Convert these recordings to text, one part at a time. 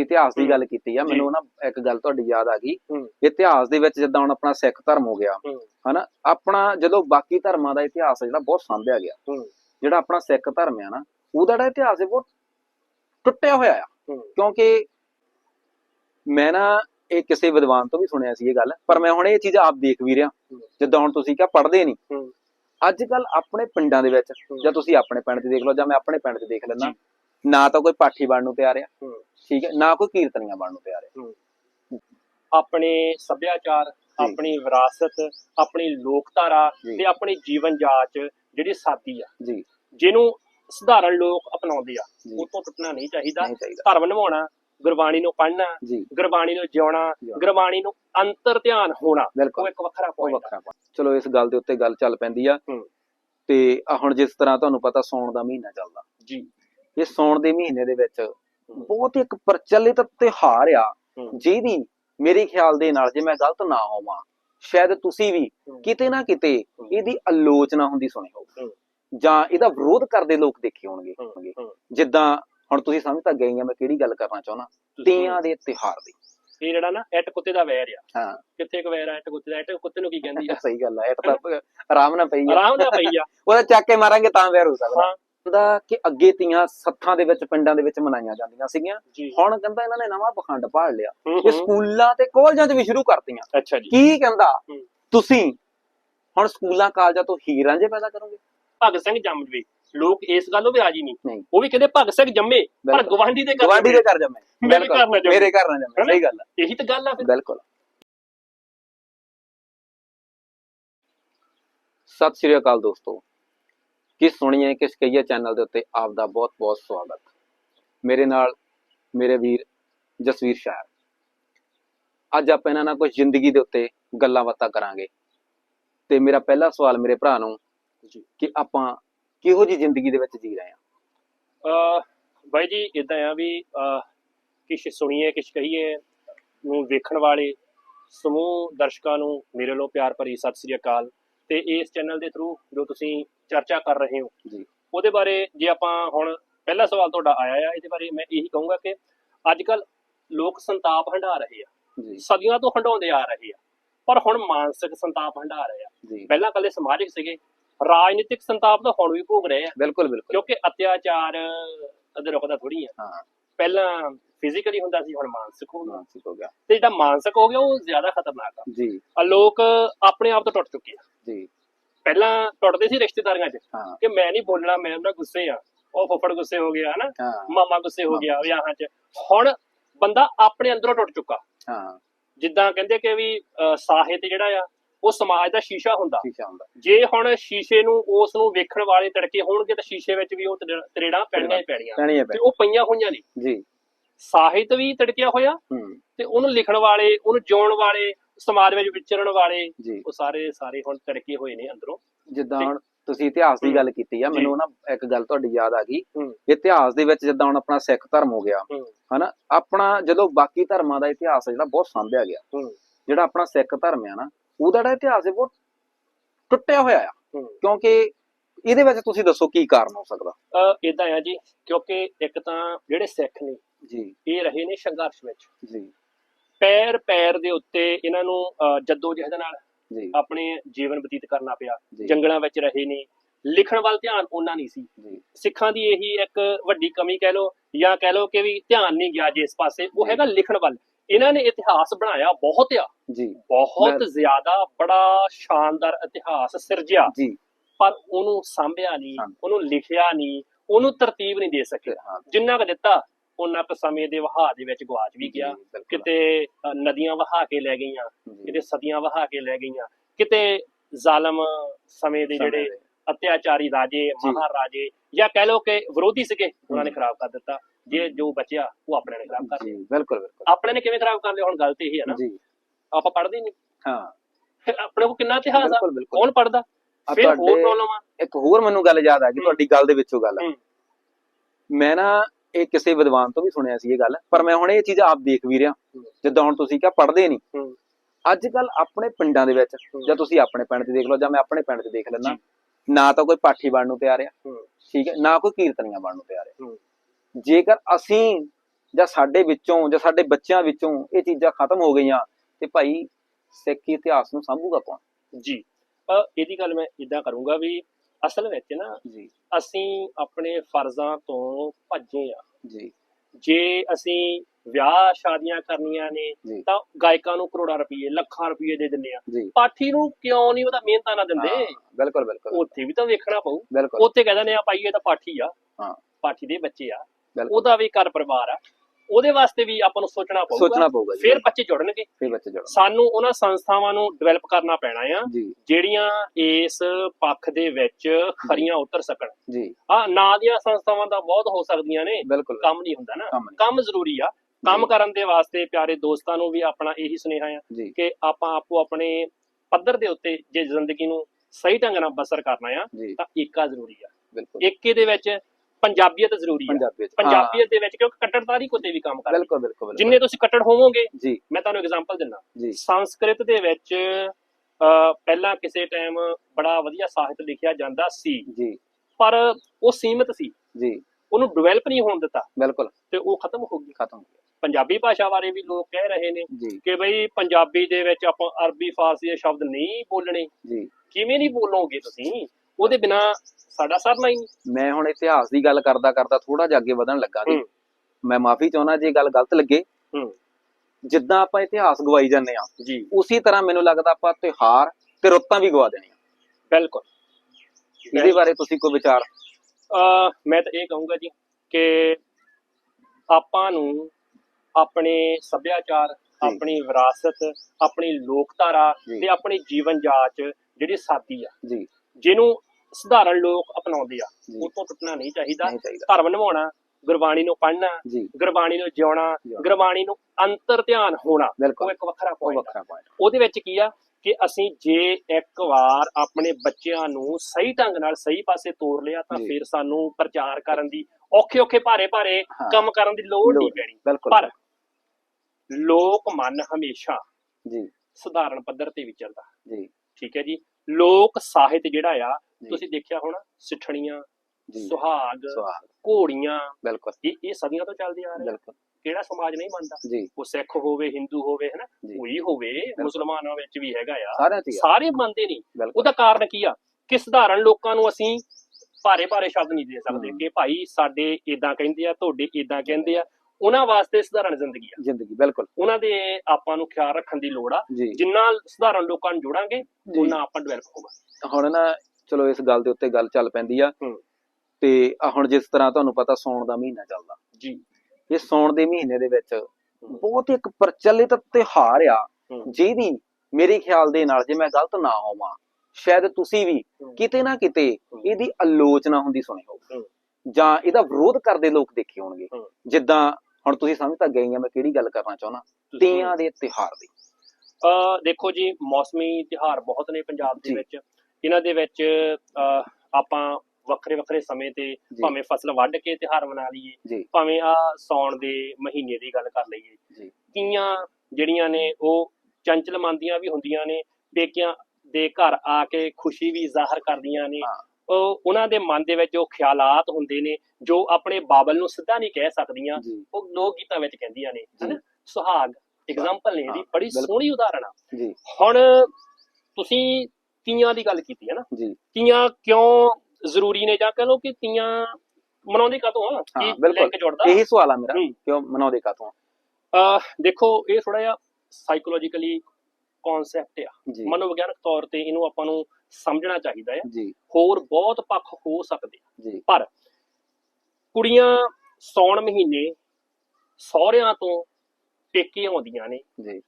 ਤੁਸੀਂ ਇਤਿਹਾਸ ਦੀ। ਗੱਲ ਕੀਤੀ ਆ। ਮੈਨੂੰ ਨਾ ਇੱਕ ਗੱਲ ਤੁਹਾਡੀ ਯਾਦ ਆ ਗਈ। ਇਤਿਹਾਸ ਦੇ ਵਿੱਚ ਜਿੱਦਾਂ ਹੁਣ ਆਪਣਾ ਸਿੱਖ ਧਰਮ ਹੋ ਗਿਆ। ਹਨਾ ਆਪਣਾ ਜਦੋਂ ਬਾਕੀ ਧਰਮਾਂ ਦਾ ਇਤਿਹਾਸ ਜਿਹੜਾ ਬਹੁਤ ਸਾਂਭਿਆ ਗਿਆ। ਜਿਹੜਾ ਆਪਣਾ ਸਿੱਖ ਧਰਮ ਆ ਨਾ ਉਹਦਾ ਜਿਹੜਾ ਇਤਿਹਾਸ ਹੈ ਬਹੁਤ ਟੁੱਟਿਆ ਹੋਇਆ ਆ। ਕਿਉਂਕਿ ਮੈਂ ਨਾ ਇਹ ਕਿਸੇ ਵਿਦਵਾਨ ਤੋਂ ਵੀ ਸੁਣਿਆ ਸੀ ਇਹ ਗੱਲ ਪਰ ਮੈਂ ਹੁਣ ਇਹ ਚੀਜ਼ ਆਪ ਦੇਖ ਵੀ ਰਿਹਾ। ਜਿੱਦਾਂ ਹੁਣ ਤੁਸੀਂ ਕਿਹਾ ਪੜ੍ਹਦੇ ਨਹੀਂ। ਅੱਜ ਕੱਲ ਆਪਣੇ ਪਿੰਡਾਂ ਦੇ ਵਿੱਚ। ਜਾਂ ਤੁਸੀਂ ਆਪਣੇ ਪਿੰਡ 'ਚ ਦੇਖ ਲਓ ਜਾਂ ਮੈਂ ਆਪਣੇ ਪਿੰਡ 'ਚ ਦੇਖ ਲੈਂਦਾ ਨਾ ਤਾਂ ਕੋਈ ਪਾਠੀ ਬਣਨ ਨੂੰ ਤਿਆਰ ਆ। ਠੀਕ ਹੈ ਨਾ ਕੋਈ ਕੀਰਤਨੀਆਂ ਬਣਨ ਨੂੰ ਤਿਆਰ ਆ ਆਪਣੇ ਸੱਭਿਆਚਾਰ ਆਪਣੀ ਵਿਰਾਸਤ ਆਪਣੀ ਲੋਕਧਾਰਾ। ਤੇ ਆਪਣੀ ਜੀਵਨ ਜਾਚ ਜਿਹੜੀ ਸਾਦੀ ਆ। ਜੀ। ਜਿਹਨੂੰ ਸਧਾਰਨ ਲੋਕ ਅਪਣਾਉਂਦੇ ਆ ਉਹ ਤੋਂ ਟੁੱਟਣਾ ਨਹੀਂ ਚਾਹੀਦਾ। ਧਰਮ ਨਿਭਾਉਣਾ ਗੁਰਬਾਣੀ ਨੂੰ ਪੜ੍ਹਨਾ ਜੀ। ਗੁਰਬਾਣੀ ਨੂੰ ਜਿਉਣਾ। ਗੁਰਬਾਣੀ ਨੂੰ ਅੰਤਰ ਧਿਆਨ ਹੋਣਾ ਉਹ ਇੱਕ ਵੱਖਰਾ ਪੁਆਇੰਟ। ਚਲੋ ਇਸ ਗੱਲ ਦੇ ਉੱਤੇ ਗੱਲ ਚੱਲ ਪੈਂਦੀ ਆ। ਹੂੰ। ਤੇ ਹੁਣ ਜਿਸ ਤਰ੍ਹਾਂ ਤੁਹਾਨੂੰ ਪਤਾ ਸੌਣ ਦਾ ਮਹੀਨਾ ਚੱਲਦਾ। ਜੀ। ਇਹ ਸੌਣ ਦੇ ਮਹੀਨੇ ਦੇ ਵਿੱਚ ਬਹੁਤ ਇੱਕ ਪ੍ਰਚਲਿਤ ਤਿਉਹਾਰ ਆ। ਜਿਹਦੀ ਮੇਰੇ ਖਿਆਲ ਦੇ ਨਾਲ ਜੇ ਮੈਂ ਗਲਤ ਨਾ ਹੋਵਾਂ ਸ਼ਾਇਦ ਤੁਸੀਂ ਵੀ। ਕਿਤੇ ਨਾ ਕਿਤੇ ਇਹਦੀ ਆਲੋਚਨਾ ਹੁੰਦੀ ਸੁਣੀ ਹੋਊ। ਹੂੰ। ਜਾਂ ਇਹਦਾ ਵਿਰੋਧ ਕਰਦੇ ਲੋਕ ਦੇਖੇ ਹੋਣਗੇ। ਜਿੱਦਾਂ ਹੁਣ ਤੁਸੀਂ ਸਮਝ ਤਾਂ ਗਏ ਆ ਮੈਂ ਕਿਹੜੀ ਗੱਲ ਕਰਨਾ ਚਾਹੁੰਦਾ। ਤੀਆਂ ਦੇ ਤਿਉਹਾਰ ਦੀ। ਇਹ ਜਿਹੜਾ ਨਾ ਐਟ ਕੁੱਤੇ ਦਾ ਵੈਰ ਆ। ਹਾਂ। ਕਿੱਥੇ ਕੁ ਵੈਰ ਆ ਐਟ ਕੁੱਤੇ ਦਾ? ਐਟ ਕੁੱਤੇ ਨੂੰ ਕੀ ਕਹਿੰਦੀ ਆ? ਸਹੀ ਗੱਲ ਹੈ ਇਹ ਤਾਂ ਆਰਾਮ ਨਾਲ ਪਈ ਆ। ਆਰਾਮ ਨਾਲ ਪਈ ਆ। ਉਹਦਾ ਚੱਕ ਕੇ ਮਾਰਾਂਗੇ ਤਾਂ ਵੈਰ ਹੋ ਸਕਦਾ। ਹਾਂ ਦਾ ਕਿ ਅੱਗੇ ਤੀਆਂ ਸੱਥਾਂ ਦੇ ਵਿੱਚ ਪਿੰਡਾਂ ਦੇ ਵਿੱਚ ਮਨਾਈਆਂ ਜਾਂਦੀਆਂ ਸੀਗੀਆਂ। ਹੁਣ ਕਹਿੰਦਾ ਇਹਨਾਂ ਨੇ ਨਵਾਂ ਪਖੰਡ ਪਾੜ ਲਿਆ ਇਹ। ਸਕੂਲਾਂ ਤੇ ਕਾਲਜਾਂ 'ਚ ਵੀ ਸ਼ੁਰੂ ਕਰਤੀਆਂ। ਅੱਛਾ ਜੀ। ਕੀ ਕਹਿੰਦਾ। ਤੁਸੀਂ ਹੁਣ ਸਕੂਲਾਂ ਕਾਲਜਾਂ ਤੋਂ ਹੀਰਾਂ ਜੇ ਪੈਦਾ ਕਰੋਗੇ? ਭਗਤ ਸਿੰਘ ਜੰਮ ਜਵੇ ਲੋਕ ਇਸ ਗੱਲੋਂ ਵੀ ਰਾਜੀ ਨਹੀਂ। ਉਹ ਵੀ ਕਹਿੰਦੇ ਭਗਤ ਸਿੰਘ ਜੰਮੇ ਪਰ। ਗਵਾਂਢੀ ਦੇ ਘਰ ਗਵਾਂਢੀ ਦੇ ਘਰ ਜੰਮੇ। ਮੇਰੇ ਘਰ ਨਾ ਜੰਮੇ। ਮੇਰੇ ਘਰ ਨਾ ਜੰਮੇ? ਸਹੀ ਗੱਲ ਹੈ। ਇਹੀ ਤਾਂ ਗੱਲ ਆ ਫਿਰ। ਬਿਲਕੁਲ। ਸਤਿ ਸ਼੍ਰੀ ਅਕਾਲ ਦੋਸਤੋ। ਕਿਸ ਸੁਣੀਏ ਕਿਸ ਕਹੀਏ ਚੈਨਲ ਦੇ ਉੱਤੇ ਆਪ ਦਾ ਬਹੁਤ ਬਹੁਤ ਸਵਾਗਤ। ਮੇਰੇ ਨਾਲ ਮੇਰੇ ਵੀਰ ਜਸਵੀਰ ਸ਼ਾਹ ਅੱਜ ਆਪਾਂ ਇਹਨਾਂ ਨਾਲ ਕੁਝ ਜ਼ਿੰਦਗੀ ਦੇ ਉੱਤੇ ਗੱਲਾਂ ਬਾਤਾਂ ਕਰਾਂਗੇ। ਤੇ ਮੇਰਾ ਪਹਿਲਾ ਸਵਾਲ ਮੇਰੇ ਭਰਾ ਨੂੰ ਕਿ ਆਪਾਂ ਕਿਹੋ ਜੀ ਜ਼ਿੰਦਗੀ ਦੇ ਵਿੱਚ ਜੀ ਰਹੇ ਹਾਂ? ਅਹ ਬਾਈ ਜੀ ਇਦਾਂ ਆ ਵੀ ਕਿਛ ਸੁਣੀਏ ਕਿਛ ਕਹੀਏ ਨੂੰ ਵੇਖਣ ਵਾਲੇ ਸਮੂਹ ਦਰਸ਼ਕਾਂ ਨੂੰ ਮੇਰੇ ਵੱਲੋਂ ਪਿਆਰ ਭਰੀ ਸਤਿ ਸ੍ਰੀ ਅਕਾਲ। ਤੇ ਇਸ ਚੈਨਲ ਦੇ ਥਰੂ ਜੋ ਤੁਸੀਂ ਚਰਚਾ ਕਰ ਰਹੇ ਹੋ। ਜੀ। ਉਹਦੇ ਬਾਰੇ ਜੇ ਆਪਾਂ ਹੁਣ ਪਹਿਲਾ ਸਵਾਲ ਤੁਹਾਡਾ ਆਇਆ ਆ ਇਹਦੇ ਬਾਰੇ ਮੈਂ ਇਹੀ ਕਹੂੰਗਾ ਕਿ ਅੱਜ ਕੱਲ ਲੋਕ ਸੰਤਾਪ ਹੰਢਾ ਰਹੇ ਆ। ਜੀ। ਸਦੀਆਂ ਤੋਂ ਹੰਡਾਉਂਦੇ ਆ ਰਹੇ ਆ। ਪਰ ਹੁਣ ਮਾਨਸਿਕ ਸੰਤਾਪ ਹੰਢਾ ਰਹੇ ਆ। ਪਹਿਲਾਂ ਕੱਲੇ ਸਮਾਜਿਕ ਸੀਗੇ। ਰਾਜਨੀਤਿਕ ਸੰਤਾਪ ਤਾਂ ਹੁਣ ਵੀ ਭੋਗ ਰਹੇ ਆ। ਬਿਲਕੁਲ ਬਿਲਕੁਲ। ਕਿਉਂਕਿ ਅਤਿਆਚਾਰ ਅਦੇ ਰੁਕਦਾ ਥੋੜੀ ਆ। ਹਾਂ। ਪਹਿਲਾਂ ਫਿਜ਼ੀਕਲੀ ਹੁੰਦਾ ਸੀ ਹੁਣ ਮਾਨਸਿਕ ਹੋ ਗਿਆ। ਮਾਨਸਿਕ ਹੋ ਗਿਆ। ਤੇ ਜਿਹੜਾ ਮਾਨਸਿਕ ਹੋ ਗਿਆ ਉਹ ਜ਼ਿਆਦਾ ਖਤਰਨਾਕ ਆ। ਜੀ। ਆ ਲੋਕ ਆਪਣੇ ਆਪ ਤੋਂ ਟੁੱਟ ਚੁੱਕੇ ਆ। ਜੀ। ਪਹਿਲਾਂ ਟੁੱਟਦੇ ਸੀ ਰਿਸ਼ਤੇਦਾਰੀਆਂ 'ਚ ਹਾਂ। ਕਿ ਮੈਂ ਨਹੀਂ ਬੋਲਣਾ ਮੈਂ ਉਹਨਾਂ ਗੁੱਸੇ ਆ। ਉਹ ਫੁੱਫੜ ਗੁੱਸੇ ਹੋ ਗਿਆ ਹਨਾ? ਹਾਂ। ਮਾਮਾ ਗੁੱਸੇ ਹੋ ਗਿਆ ਵਿਆਹਾਂ 'ਚ। ਹੁਣ ਬੰਦਾ ਆਪਣੇ ਅੰਦਰੋਂ ਟੁੱਟ ਚੁੱਕਾ। ਹਾਂ। ਜਿੱਦਾਂ ਕਹਿੰਦੇ ਕਿ ਵੀ ਅਹ, ਸਾਹਿਤ ਜਿਹੜਾ ਆ ਉਹ ਸਮਾਜ ਦਾ ਸ਼ੀਸ਼ਾ ਹੁੰਦਾ। ਸ਼ੀਸ਼ਾ ਹੁੰਦਾ। ਜੇ ਹੁਣ ਸ਼ੀਸ਼ੇ ਨੂੰ ਉਸ ਨੂੰ ਵੇਖਣ ਵਾਲੇ ਤੜਕੇ ਹੋਣਗੇ ਤਾਂ ਸ਼ੀਸ਼ੇ ਵਿੱਚ ਵੀ ਉਹ ਤਰੇ- ਤਰੇੜਾਂ ਪੈਣੀਆਂ ਹੀ ਪੈਣੀਆਂ। ਹੈ ਤੇ ਉਹ ਪਈਆਂ ਹੋਈਆਂ ਨੇ। ਜੀ। ਸਾਹਿਤ ਵੀ ਤੜਕਿਆ ਹੋਇਆ ਹੂੰ। ਤੇ ਉਹਨੂੰ ਲਿਖਣ ਵਾਲੇ ਉਹਨੂੰ ਜਿਉਣ ਵਾਲੇ ਸਮਾਜ ਵਿੱਚ ਵਿਚਰਨ ਵਾਲੇ ਜੀ। ਉਹ ਸਾਰੇ ਸਾਰੇ ਹੁਣ ਤੜਕੇ ਹੋਏ ਨੇ ਅੰਦਰੋਂ। ਜਿੱਦਾਂ ਹੁਣ ਤੁਸੀਂ ਇਤਿਹਾਸ ਦੀ। ਗੱਲ ਕੀਤੀ ਆ ਜੀ। ਮੈਨੂੰ ਨਾ ਇੱਕ ਗੱਲ ਤੁਹਾਡੀ ਯਾਦ ਆ ਗਈ। ਹੂੰ। ਇਤਿਹਾਸ ਦੇ ਵਿੱਚ ਜਿੱਦਾਂ ਹੁਣ ਆਪਣਾ ਸਿੱਖ ਧਰਮ ਹੋ ਗਿਆ ਹੂੰ। ਹਨਾ? ਆਪਣਾ ਜਦੋਂ ਬਾਕੀ ਧਰਮਾਂ ਦਾ ਇਤਿਹਾਸ ਹੈ ਜਿਹੜਾ ਬਹੁਤ ਸਾਂਭਿਆ ਗਿਆ। ਹੂੰ। ਜਿਹੜਾ ਆਪਣਾ ਸਿੱਖ ਧਰਮ ਆ ਨਾ ਉਹਦਾ ਜਿਹੜਾ ਇਤਿਹਾਸ ਹੈ ਬਹੁਤ ਟੁੱਟਿਆ ਹੋਇਆ ਆ। ਹੂੰ। ਕਿਉਂਕਿ ਇਹਦੇ ਵਿੱਚ ਤੁਸੀਂ ਦੱਸੋ ਕੀ ਕਾਰਨ ਹੋ ਸਕਦਾ? ਅਹ ਇਦਾਂ ਆ ਜੀ ਕਿਉਂਕਿ ਇੱਕ ਤਾਂ ਜਿਹੜੇ ਸਿੱਖ ਨੇ ਜੀ। ਇਹ ਰਹੇ ਨੇ ਸੰਘਰਸ਼ ਵਿੱਚ। ਜੀ। ਪੈਰ ਪੈਰ ਦੇ ਉੱਤੇ ਇਹਨਾਂ ਨੂੰ ਜੱਦੋ ਜਹਿਦ ਨਾਲ ਜੀ। ਆਪਣੇ ਜੀਵਨ ਬਤੀਤ ਕਰਨਾ ਪਿਆ। ਜੀ। ਜੰਗਲਾਂ ਵਿੱਚ ਰਹੇ ਨੇ। ਲਿਖਣ ਵੱਲ ਧਿਆਨ ਉਹਨਾਂ ਨਹੀਂ ਸੀ। ਜੀ। ਸਿੱਖਾਂ ਦੀ ਇਹੀ ਇੱਕ ਵੱਡੀ ਕਮੀ ਕਹਿ ਲਓ ਜਾਂ ਕਹਿ ਲਓ ਕਿ ਵੀ ਧਿਆਨ ਨਹੀਂ ਗਿਆ ਜਿਸ ਪਾਸੇ ਉਹ ਜੀ। ਹੈਗਾ ਲਿਖਣ ਵੱਲ। ਇਹਨਾਂ ਨੇ ਇਤਿਹਾਸ ਬਣਾਇਆ ਬਹੁਤ ਆ। ਜੀ। ਬਹੁਤ ਜ਼ਿਆਦਾ ਬੜਾ ਸ਼ਾਨਦਾਰ ਇਤਿਹਾਸ ਸਿਰਜਿਆ। ਜੀ। ਪਰ ਉਹਨੂੰ ਸਾਂਭਿਆ ਨਹੀਂ ਉਹਨੂੰ ਲਿਖਿਆ ਨਹੀਂ ਉਹਨੂੰ ਤਰਤੀਬ ਨਹੀਂ ਦੇ ਸਕੇ। ਹਾਂ। ਜਿੰਨਾ ਕੁ ਦਿੱਤਾ ਉਹਨਾਂ ਕੁ ਸਮੇਂ ਦੇ ਵਹਾਅ ਦੇ ਵਿੱਚ ਗਵਾਚ ਵੀ ਗਿਆ। ਕਿਤੇ ਨਦੀਆਂ ਵਹਾ ਕੇ ਲੈ ਗਈਆਂ ਕਿਤੇ ਸਦੀਆਂ ਵਹਾ ਕੇ ਲੈ ਗਈਆਂ। ਕਿਤੇ ਜ਼ਾਲਮ ਸਮੇਂ ਦੇ ਜਿਹੜੇ। ਅਤਿਆਚਾਰੀ ਰਾਜੇ। ਮਹਾਰਾਜੇ ਜਾਂ ਕਹਿ ਲਓ ਕਿ ਵਿਰੋਧੀ ਸੀਗੇ ਉਹਨਾਂ ਨੇ। ਖਰਾਬ ਕਰ ਦਿੱਤਾ। ਜੇ ਜੋ। ਬਚਿਆ ਉਹ ਆਪਣੇ ਨੇ ਖਰਾਬ ਕਰ ਲਿਆ ਬਿਲਕੁਲ ਬਿਲਕੁਲ। ਆਪਣੇ ਨੇ ਕਿਵੇਂ ਖਰਾਬ ਕਰ ਲਿਆ? ਹੁਣ ਗੱਲ ਤੇ ਇਹੀ ਹੈ ਨਾ। ਜੀ। ਆਪਾਂ ਪੜ੍ਹਦੇ ਨਹੀਂ। ਹਾਂ। ਆਪਣੇ ਕੋਲ ਕਿੰਨਾ ਇਤਿਹਾਸ ਆ? ਕੌਣ ਪੜਦਾ ਫਿਰ ਹੋਰ ਪ੍ਰੋਬਲਮ ਆ। ਇੱਕ ਹੋਰ ਮੈਨੂੰ ਗੱਲ ਯਾਦ ਆ ਗਈ। ਤੁਹਾਡੀ ਗੱਲ ਦੇ ਵਿੱਚੋਂ ਗੱਲ। ਮੈਂ ਨਾ ਇਹ ਕਿਸੇ ਵਿਦਵਾਨ ਤੋਂ ਵੀ ਸੁਣਿਆ ਸੀ ਇਹ ਗੱਲ ਪਰ ਮੈਂ ਹੁਣ ਇਹ ਚੀਜ਼ ਆਪ ਦੇਖ ਵੀ ਰਿਹਾ। ਜਿੱਦਾਂ ਹੁਣ ਤੁਸੀਂ ਕਿਹਾ ਪੜ੍ਹਦੇ ਨਹੀਂ। ਅੱਜ ਕੱਲ ਆਪਣੇ ਪਿੰਡਾਂ ਦੇ ਵਿੱਚ। ਜਾਂ ਤੁਸੀਂ ਆਪਣੇ ਪਿੰਡ 'ਚ ਦੇਖ ਲਓ ਜਾਂ ਮੈਂ ਆਪਣੇ ਪਿੰਡ 'ਚ ਦੇਖ ਲੈਂਦਾ ਨਾ ਤਾਂ ਕੋਈ ਪਾਠੀ ਬਣਨ ਨੂੰ ਤਿਆਰ ਆ। ਠੀਕ ਹੈ ਨਾ ਕੋਈ ਕੀਰਤਨੀਆਂ ਬਣਨ ਨੂੰ ਤਿਆਰ ਆ। ਜੇਕਰ ਅਸੀਂ ਜਾਂ ਸਾਡੇ ਵਿੱਚੋਂ ਜਾਂ ਸਾਡੇ ਬੱਚਿਆਂ ਵਿੱਚੋਂ ਇਹ ਚੀਜ਼ਾਂ ਖਤਮ ਹੋ ਗਈਆਂ ਤੇ ਭਾਈ ਸਿੱਖ ਇਤਿਹਾਸ ਨੂੰ ਸਾਂਭੂਗਾ ਕੌਣ ਜੀ ਇਹਦੀ ਗੱਲ ਮੈਂ ਇਦਾਂ ਕਰੂੰਗਾ ਵੀ ਅਸਲ ਵਿੱਚ ਨਾ ਜੀ। ਅਸੀਂ ਆਪਣੇ ਫਰਜ਼ਾਂ ਤੋਂ ਭੱਜੇ ਆ ਜੀ। ਜੇ ਅਸੀਂ ਵਿਆਹ ਸ਼ਾਦੀਆਂ ਕਰਨੀਆਂ ਨੇ ਤਾਂ ਗਾਇਕਾਂ ਨੂੰ ਕਰੋੜਾਂ ਰੁਪਏ ਲੱਖਾਂ ਰੁਪਏ ਦੇ ਦਿੰਦੇ ਆ ਪਾਠੀ ਨੂੰ ਕਿਉਂ ਨਹੀਂ ਉਹਦਾ ਮਿਹਨਤਾਂ ਨਾ ਦਿੰਦੇ? ਬਿਲਕੁਲ ਬਿਲਕੁਲ। ਉੱਥੇ ਵੀ ਤਾਂ ਵੇਖਣਾ ਪਊ। ਉੱਥੇ ਕਹਿ ਦਿੰਦੇ ਆ ਇਹ ਤਾਂ ਪਾਠੀ ਆ। ਹਾਂ। ਪਾਠੀ ਦੇ ਬੱਚੇ ਆ। ਉਹਦਾ ਵੀ ਘਰ ਪਰਿਵਾਰ ਆ। ਉਹਦੇ ਵਾਸਤੇ ਵੀ ਆਪਾਂ ਨੂੰ ਸੋਚਣਾ ਪਊਗਾ। ਸੋਚਣਾ ਪਊਗਾ ਜੀ। ਫਿਰ ਬੱਚੇ ਜੁੜਨਗੇ। ਫਿਰ ਬੱਚੇ ਜੁੜਨ ਸਾਨੂੰ ਉਹਨਾਂ ਸੰਸਥਾਵਾਂ ਨੂੰ ਡਿਵੈਲਪ ਕਰਨਾ ਪੈਣਾ ਆ ਜੀ। ਜਿਹੜੀਆਂ ਇਸ ਪੱਖ ਦੇ ਵਿੱਚ ਖਰੀਆਂ ਉਤਰ ਸਕਣ। ਜੀ। ਆ ਨਾਂ ਦੀਆਂ ਸੰਸਥਾਵਾਂ ਤਾਂ ਬਹੁਤ ਹੋ ਸਕਦੀਆਂ ਨੇ। ਬਿਲਕੁਲ। ਕੰਮ ਨਹੀਂ ਹੁੰਦਾ ਨਾ। ਕੰਮ ਨਹੀਂ। ਕੰਮ ਜ਼ਰੂਰੀ ਆ। ਕੰਮ ਕਰਨ ਦੇ ਵਾਸਤੇ ਪਿਆਰੇ ਦੋਸਤਾਂ ਨੂੰ ਵੀ ਆਪਣਾ ਇਹੀ ਸੁਨੇਹਾ ਆ ਜੀ। ਕਿ ਆਪਾਂ ਆਪੋ ਆਪਣੇ ਪੱਧਰ ਦੇ ਉੱਤੇ ਜੇ ਜ਼ਿੰਦਗੀ ਨੂੰ ਸਹੀ ਢੰਗ ਨਾਲ ਬਸਰ ਕਰਨਾ ਆ ਜੀ। ਤਾਂ ਏਕਾ ਜ਼ਰੂਰੀ ਆ। ਬਿਲਕੁਲ। ਏਕੇ ਦੇ ਵਿੱਚ ਪੰਜਾਬੀਅਤ ਜ਼ਰੂਰੀ ਆ ਪੰਜਾਬੀ ਵਿੱਚ ਪੰਜਾਬੀਅਤ ਦੇ ਵਿੱਚ ਕਿਉਂਕਿ ਕੱਟੜਤਾਰੀ ਕੋਤੇ ਵੀ ਕੰਮ ਹਾਂ, ਕਰਦੀ। ਬਿਲਕੁਲ ਬਿਲਕੁਲ। ਜਿੰਨੇ ਤੁਸੀਂ ਕੱਟੜ ਹੋਵੋਗੇ ਜੀ। ਮੈਂ ਤੁਹਾਨੂੰ ਐਗਜ਼ਾਮਪਲ ਦਿੰਦਾ। ਜੀ। ਸੰਸਕ੍ਰਿਤ ਦੇ ਵਿੱਚ ਅਹ, ਪਹਿਲਾਂ ਕਿਸੇ ਟਾਈਮ ਬੜਾ ਵਧੀਆ ਸਾਹਿਤ ਲਿਖਿਆ ਜਾਂਦਾ ਸੀ। ਜੀ। ਪਰ ਉਹ ਸੀਮਿਤ ਸੀ। ਜੀ। ਉਹਨੂੰ ਡਿਵੈਲਪ ਨਹੀਂ ਹੋਣ ਦਿੱਤਾ। ਬਿਲਕੁਲ। ਤੇ ਉਹ ਖਤਮ ਹੋ ਗਈ। ਖਤਮ ਹੋ ਪੰਜਾਬੀ ਭਾਸ਼ਾ ਬਾਰੇ ਵੀ ਲੋਕ ਕਹਿ ਰਹੇ ਨੇ ਗਿਆ ਜੀ। ਕਿ ਬਈ ਪੰਜਾਬੀ ਦੇ ਵਿੱਚ ਆਪਾਂ ਅਰਬੀ ਫਾਰਸੀ ਦੇ ਸ਼ਬਦ ਨਹੀਂ ਬੋਲਣੇ। ਜੀ। ਕਿਵੇਂ ਨਹੀਂ ਬੋਲੋਗੇ ਤੁਸੀਂ? ਉਹਦੇ ਬਿਨਾ ਸਾਡਾ ਸਰਨਾ ਹੀ ਨਹੀਂ। ਮੈਂ ਹੁਣ ਇਤਿਹਾਸ ਦੀ ਗੱਲ ਕਰਦਾ ਕਰਦਾ ਥੋੜਾ ਜਿਹਾ ਅੱਗੇ ਵਧਣ ਲੱਗਾ ਜੀ। ਮੈਂ ਮਾਫੀ ਚਾਹੁੰਦਾ ਜੇ ਗੱਲ ਗਲਤ ਲੱਗੇ। ਹੂੰ। ਜਿੱਦਾਂ ਆਪਾਂ ਇਤਿਹਾਸ ਗਵਾਈ ਜਾਂਦੇ ਆ ਜੀ। ਉਸੇ ਤਰ੍ਹਾਂ ਮੈਨੂੰ ਲੱਗਦਾ ਆਪਾਂ ਤਿਉਹਾਰ ਤੇ ਰੁੱਤਾਂ ਵੀ ਗਵਾ ਦੇਣੀਆਂ। ਬਿਲਕੁਲ। ਇਹਦੇ ਬਾਰੇ ਤੁਸੀਂ ਕੋਈ ਵਿਚਾਰ? ਅਹ ਮੈਂ ਤਾਂ ਇਹ ਕਹੂੰਗਾ ਜੀ ਕਿ ਆਪਾਂ ਨੂੰ ਆਪਣੇ ਸੱਭਿਆਚਾਰ ਆਪਣੀ ਵਿਰਾਸਤ ਆਪਣੀ ਲੋਕਧਾਰਾ। ਤੇ ਆਪਣੀ ਜੀਵਨ ਜਾਚ ਜਿਹੜੀ ਸਾਦੀ ਆ ਜੀ। ਜਿਹਨੂੰ ਸਧਾਰਨ ਲੋਕ ਅਪਣਾਉਂਦੇ ਆ। ਉਹ ਤੋਂ ਟੁੱਟਣਾ ਨਹੀਂ ਚਾਹੀਦਾ ਧਰਮ ਨਿਭਾਉਣਾ ਗੁਰਬਾਣੀ ਨੂੰ ਪੜ੍ਹਨਾ ਗੁਰਬਾਣੀ ਨੂੰ ਜਿਉਣਾ। ਗੁਰਬਾਣੀ ਨੂੰ ਅੰਤਰ ਧਿਆਨ ਹੋਣਾ ਉਹ ਇੱਕ ਵੱਖਰਾ ਪੁਆਇੰਟ ਉਹਦੇ ਵਿੱਚ ਕੀ ਆ ਕਿ ਅਸੀਂ ਜੇ ਇੱਕ ਵਾਰ ਆਪਣੇ ਬੱਚਿਆਂ ਨੂੰ ਸਹੀ ਢੰਗ ਨਾਲ ਸਹੀ ਪਾਸੇ ਤੋਰ ਲਿਆ ਤਾਂ। ਫਿਰ ਸਾਨੂੰ ਪ੍ਰਚਾਰ ਕਰਨ ਦੀ ਔਖੇ ਔਖੇ ਭਾਰੇ ਭਾਰੇ। ਕੰਮ ਕਰਨ ਦੀ ਲੋੜ ਨਹੀਂ। ਪੈਣੀ ਪਰ ਲੋਕ ਮਨ ਹਮੇਸ਼ਾ ਜੀ ਸਧਾਰਨ ਪੱਧਰ ਤੇ ਵਿਚਰਦਾ ਜੀ ਠੀਕ ਹੈ ਜੀ ਲੋਕ ਸਾਹਿਤ ਜਿਹੜਾ ਆ। ਤੁਸੀਂ ਦੇਖਿਆ ਹੋਣਾ ਸਿੱਠਣੀਆਂ ਸੁਹਾਗ ਘੋੜੀਆਂ। ਬਿਲਕੁਲ। ਇਹ ਇਹ ਸਦੀਆਂ ਤੋਂ ਚੱਲਦੇ ਆ ਰਹੇ। ਬਿਲਕੁਲ। ਕਿਹੜਾ ਸਮਾਜ ਨਹੀਂ ਮੰਨਦਾ? ਉਹ ਸਿੱਖ ਹੋਵੇ ਹਿੰਦੂ ਹੋਵੇ ਹਨਾ। ਕੋਈ ਹੋਵੇ ਮੁਸਲਮਾਨਾਂ ਵਿੱਚ ਵੀ ਹੈਗਾ ਆ। ਸਾਰੇ ਮੰਨਦੇ ਨਹੀਂ। ਉਹਦਾ ਕਾਰਨ ਕੀ ਆ? ਕਿ ਸਧਾਰਨ ਲੋਕਾਂ ਨੂੰ ਅਸੀਂ ਭਾਰੇ ਭਾਰੇ ਸ਼ਬਦ ਨਹੀਂ ਦੇ ਸਕਦੇ। ਕਿ ਭਾਈ ਸਾਡੇ ਇਦਾਂ ਕਹਿੰਦੇ ਆ ਤੁਹਾਡੇ ਇਦਾਂ ਕਹਿੰਦੇ ਆ। ਉਹਨਾਂ ਵਾਸਤੇ ਸਧਾਰਨ ਜ਼ਿੰਦਗੀ ਆ। ਜ਼ਿੰਦਗੀ ਬਿਲਕੁਲ। ਉਹਨਾਂ ਦੇ ਆਪਾਂ ਨੂੰ ਖਿਆਲ ਰੱਖਣ ਦੀ ਲੋੜ ਆ। ਜਿੰਨਾ ਸਧਾਰਨ ਲੋਕਾਂ ਨੂੰ ਜੋੜਾਂਗੇ। ਉਹਨਾਂ ਆਪਾਂ ਡਿਵੈਲਪ ਹੋਵਾਂਗੇ। ਹੁਣ ਨਾ ਚਲੋ ਇਸ ਗੱਲ ਦੇ ਉੱਤੇ ਗੱਲ ਚੱਲ ਪੈਂਦੀ ਆ। ਤੇ ਹੁਣ ਜਿਸ ਤਰ੍ਹਾਂ ਤੁਹਾਨੂੰ ਪਤਾ ਸੌਣ ਦਾ ਮਹੀਨਾ ਚੱਲਦਾ ਜੀ ਇਹ ਸੌਣ ਦੇ ਮਹੀਨੇ ਦੇ ਵਿੱਚ ਬਹੁਤ ਇੱਕ ਪ੍ਰਚਲਿਤ ਤਿਉਹਾਰ ਆ। ਜਿਹਦੀ ਮੇਰੇ ਖਿਆਲ ਦੇ ਨਾਲ ਜੇ ਮੈਂ ਗਲਤ ਨਾ ਹੋਵਾਂ ਸ਼ਾਇਦ ਤੁਸੀਂ ਵੀ। ਕਿਤੇ ਨਾ ਕਿਤੇ ਇਹਦੀ ਆਲੋਚਨਾ ਹੁੰਦੀ ਸੁਣੀ ਹੋਊ ਹੂੰ। ਜਾਂ ਇਹਦਾ ਵਿਰੋਧ ਕਰਦੇ ਲੋਕ ਦੇਖੇ ਹੋਣਗੇ। ਜਿੱਦਾਂ ਹੁਣ ਤੁਸੀਂ ਸਮਝ ਤਾਂ ਗਏ ਆ ਮੈਂ ਕਿਹੜੀ ਗੱਲ ਕਰਨਾ ਚਾਹੁੰਦਾ ਤੀਆਂ ਦੇ ਤਿਉਹਾਰ ਦੀ ਅਹ ਦੇਖੋ ਜੀ ਮੌਸਮੀ ਤਿਉਹਾਰ ਬਹੁਤ ਨੇ ਪੰਜਾਬ ਦੇ। ਵਿੱਚ ਇਹਨਾਂ ਦੇ ਵਿੱਚ ਆਪਾਂ ਵੱਖਰੇ ਵੱਖਰੇ ਸਮੇਂ ਤੇ। ਭਾਵੇਂ ਫਸਲ ਵੱਢ ਕੇ ਤਿਉਹਾਰ ਮਨਾ ਲਈਏ ਭਾਵੇਂ ਆ ਸੌਣ ਦੇ ਮਹੀਨੇ ਦੀ ਗੱਲ ਕਰ ਲਈਏ। ਤੀਆਂ ਜਿਹੜੀਆਂ ਨੇ ਉਹ ਚੰਚਲ ਮੰਦੀਆਂ ਵੀ ਹੁੰਦੀਆਂ ਨੇ ਪੇਕਿਆਂ ਦੇ ਘਰ ਆ ਕੇ ਖੁਸ਼ੀ ਵੀ ਜ਼ਾਹਰ ਕਰਦੀਆਂ ਨੇ। ਉਹ ਉਹਨਾਂ ਦੇ ਮਨ ਦੇ ਵਿੱਚ ਜੋ ਖਿਆਲਾਤ ਹੁੰਦੇ ਨੇ ਜੋ ਆਪਣੇ ਬਾਬਲ ਨੂੰ ਸਿੱਧਾ ਨਹੀਂ ਕਹਿ ਸਕਦੀਆਂ। ਉਹ ਲੋਕ ਗੀਤਾਂ ਵਿੱਚ ਕਹਿੰਦੀਆਂ ਨੇ। ਹਨਾ? ਸੁਹਾਗ ਐਗਜ਼ਾਮਪਲ ਨੇ ਇਹਦੀ ਬੜੀ। ਸੋਹਣੀ ਉਦਾਹਰਣ ਆ। ਜੀ। ਹੁਣ ਤੁਸੀਂ ਤੀਆਂ ਦੀ ਗੱਲ ਕੀਤੀ ਹੈ ਨਾ? ਜੀ। ਤੀਆਂ ਕਿਉਂ ਜ਼ਰੂਰੀ ਨੇ? ਜਾਂ ਕਹ ਲਓ ਕਿ ਤੀਆਂ ਮਨਾਉਂਦੇ ਕਾਤੋਂ ਆ? ਕੀ। ਲਿੰਕ ਜੁੜਦਾ? ਇਹੀ ਸਵਾਲ ਆ ਮੇਰਾ। ਕਿਉਂ ਮਨਾਉਂਦੇ ਕਾਤੋਂ ਅਹ ਦੇਖੋ ਇਹ ਥੋੜਾ ਜਿਹਾ ਸਾਈਕੋਲੋਜੀਕਲੀ ਕਨਸੈਪਟ ਆ। ਮਨੋਵਿਗਿਆਨਕ ਤੌਰ ਤੇ ਇਹਨੂੰ ਆਪਾਂ ਨੂੰ ਸਮਝਣਾ ਚਾਹੀਦਾ ਹੈ ਜੀ। ਹੋਰ ਬਹੁਤ ਪੱਖ ਹੋ ਸਕਦੇ ਆ। ਜੀ। ਪਰ ਕੁੜੀਆਂ ਸੌਣ ਮਹੀਨੇ ਸਹੁਰਿਆਂ ਤੋਂ ਪੇਕੇ ਆਉਂਦੀਆਂ ਨੇ। ਜੀ।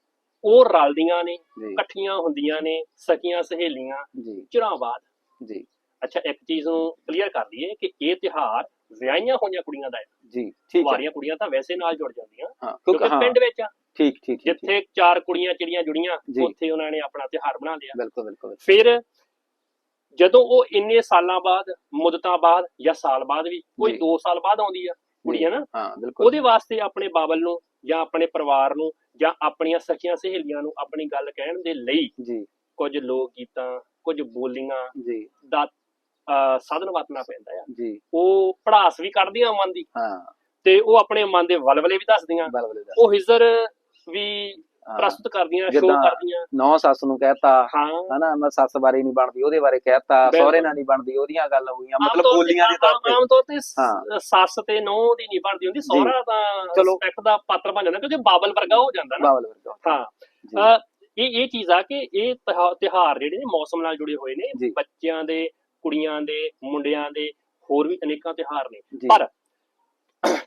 ਉਹ ਰਲਦੀਆਂ ਨੇ ਇਕੱਠੀਆਂ ਹੁੰਦੀਆਂ ਨੇ ਸਕੀਆਂ ਸਹੇਲੀਆਂ ਚਿਰਾਂ ਬਾਅਦ। ਜੀ। ਅੱਛਾ ਇੱਕ ਚੀਜ਼ ਨੂੰ ਕਲੀਅਰ ਕਰ ਦਈਏ ਕਿ ਇਹ ਤਿਹਾਰ ਵਿਆਹੀਆਂ ਹੋਈਆਂ ਕੁੜੀਆਂ ਦਾ ਹੈ। ਜੀ ਠੀਕ ਹੈ। ਕੁਆਰੀਆਂ ਕੁੜੀਆਂ ਤਾਂ ਵੈਸੇ ਨਾਲ ਜੁੜ ਜਾਂਦੀਆਂ ਕਿਉਂਕਿ ਪਿੰਡ ਵਿੱਚ ਆ। ਠੀਕ ਠੀਕ ਜਿੱਥੇ ਚਾਰ ਕੁੜੀਆਂ ਚਿੜੀਆਂ ਜੁੜੀਆਂ। ਉੱਥੇ ਉਹਨਾਂ ਨੇ ਆਪਣਾ ਤਿਹਾਰ ਬਣਾ ਲਿਆ। ਬਿਲਕੁਲ ਬਿਲਕੁਲ। ਫਿਰ ਜਦੋਂ ਉਹ ਇੰਨੇ ਸਾਲਾਂ ਬਾਅਦ ਮੁੱਦਤਾਂ ਬਾਅਦ ਜਾਂ ਸਾਲ ਬਾਅਦ ਵੀ ਕੋਈ ਜੀ। 2 ਸਾਲ ਬਾਅਦ ਆਉਂਦੀ ਆ ਕੁੜੀ ਹੈ ਨਾ? ਹਾਂ ਬਿਲਕੁਲ। ਉਹਦੇ ਵਾਸਤੇ ਆਪਣੇ ਬਾਬਲ ਨੂੰ ਜਾਂ ਆਪਣੇ ਪਰਿਵਾਰ ਨੂੰ ਜਾਂ ਆਪਣੀਆਂ ਸਖੀਆਂ ਸਹੇਲੀਆਂ ਨੂੰ ਆਪਣੀ ਗੱਲ ਕਹਿਣ ਦੇ ਲਈ ਜੀ। ਕੁਝ ਲੋਕ ਗੀਤਾਂ ਕੁਝ ਬੋਲੀਆਂ ਜੀ। ਦਾ ਸਾਧਨ ਵਰਤਣਾ ਪੈਂਦਾ ਆ। ਜੀ। ਉਹ ਪੜਾਸ ਵੀ ਕੱਢਦੀਆਂ ਮਨ ਦੀ ਹਾਂ। ਤੇ ਉਹ ਆਪਣੇ ਮਨ ਦੇ ਵਲਵਲੇ ਵੀ ਦੱਸਦੀਆਂ। ਉਹ ਹਿਜ਼ਰ ਵੀ। ਪ੍ਰਸਤੁਤ ਕਰਦੀਆਂ ਸ਼ੋਅ ਕਰਦੀਆਂ। ਨੌ ਸੱਸ ਨੂੰ ਕਹਿਤਾ ਹਨਾ ਮੈਂ ਸੱਸ ਬਾਰੇ ਨਹੀਂ ਬਣਦੀ ਉਹਦੇ ਬਾਰੇ ਕਹਿਤਾ। ਸਹੁਰੇ ਨਾਲ ਨਹੀਂ ਬਣਦੀ ਉਹਦੀਆਂ ਗੱਲ ਹੋਈਆਂ ਮਤਲਬ ਬੋਲੀਆਂ ਦੇ ਤੌਰ ਤੇ। ਆਮ ਤੌਰ ਤੇ। ਸੱਸ ਤੇ ਨੌ ਦੀ ਨਹੀਂ ਬਣਦੀ ਹੁੰਦੀ ਸਹੁਰਾ ਤਾਂ। ਰਿਸਪੈਕਟ ਦਾ ਪਾਤਰ ਬਣ ਜਾਂਦਾ ਕਿਉਂਕਿ ਬਾਬਲ ਵਰਗਾ ਹੋ ਜਾਂਦਾ ਨਾ। ਬਾਬਲ ਵਰਗਾ ਹਾਂ ਇਹ ਇਹ ਚੀਜ਼ ਆ ਕਿ ਇਹ ਤਿਹਾ- ਤਿਉਹਾਰ ਜਿਹੜੇ ਨੇ ਮੌਸਮ ਨਾਲ ਜੁੜੇ ਹੋਏ ਨੇ। ਬੱਚਿਆਂ ਦੇ ਕੁੜੀਆਂ ਦੇ ਮੁੰਡਿਆਂ ਦੇ ਹੋਰ ਵੀ ਅਨੇਕਾਂ ਤਿਉਹਾਰ ਨੇ। ਪਰ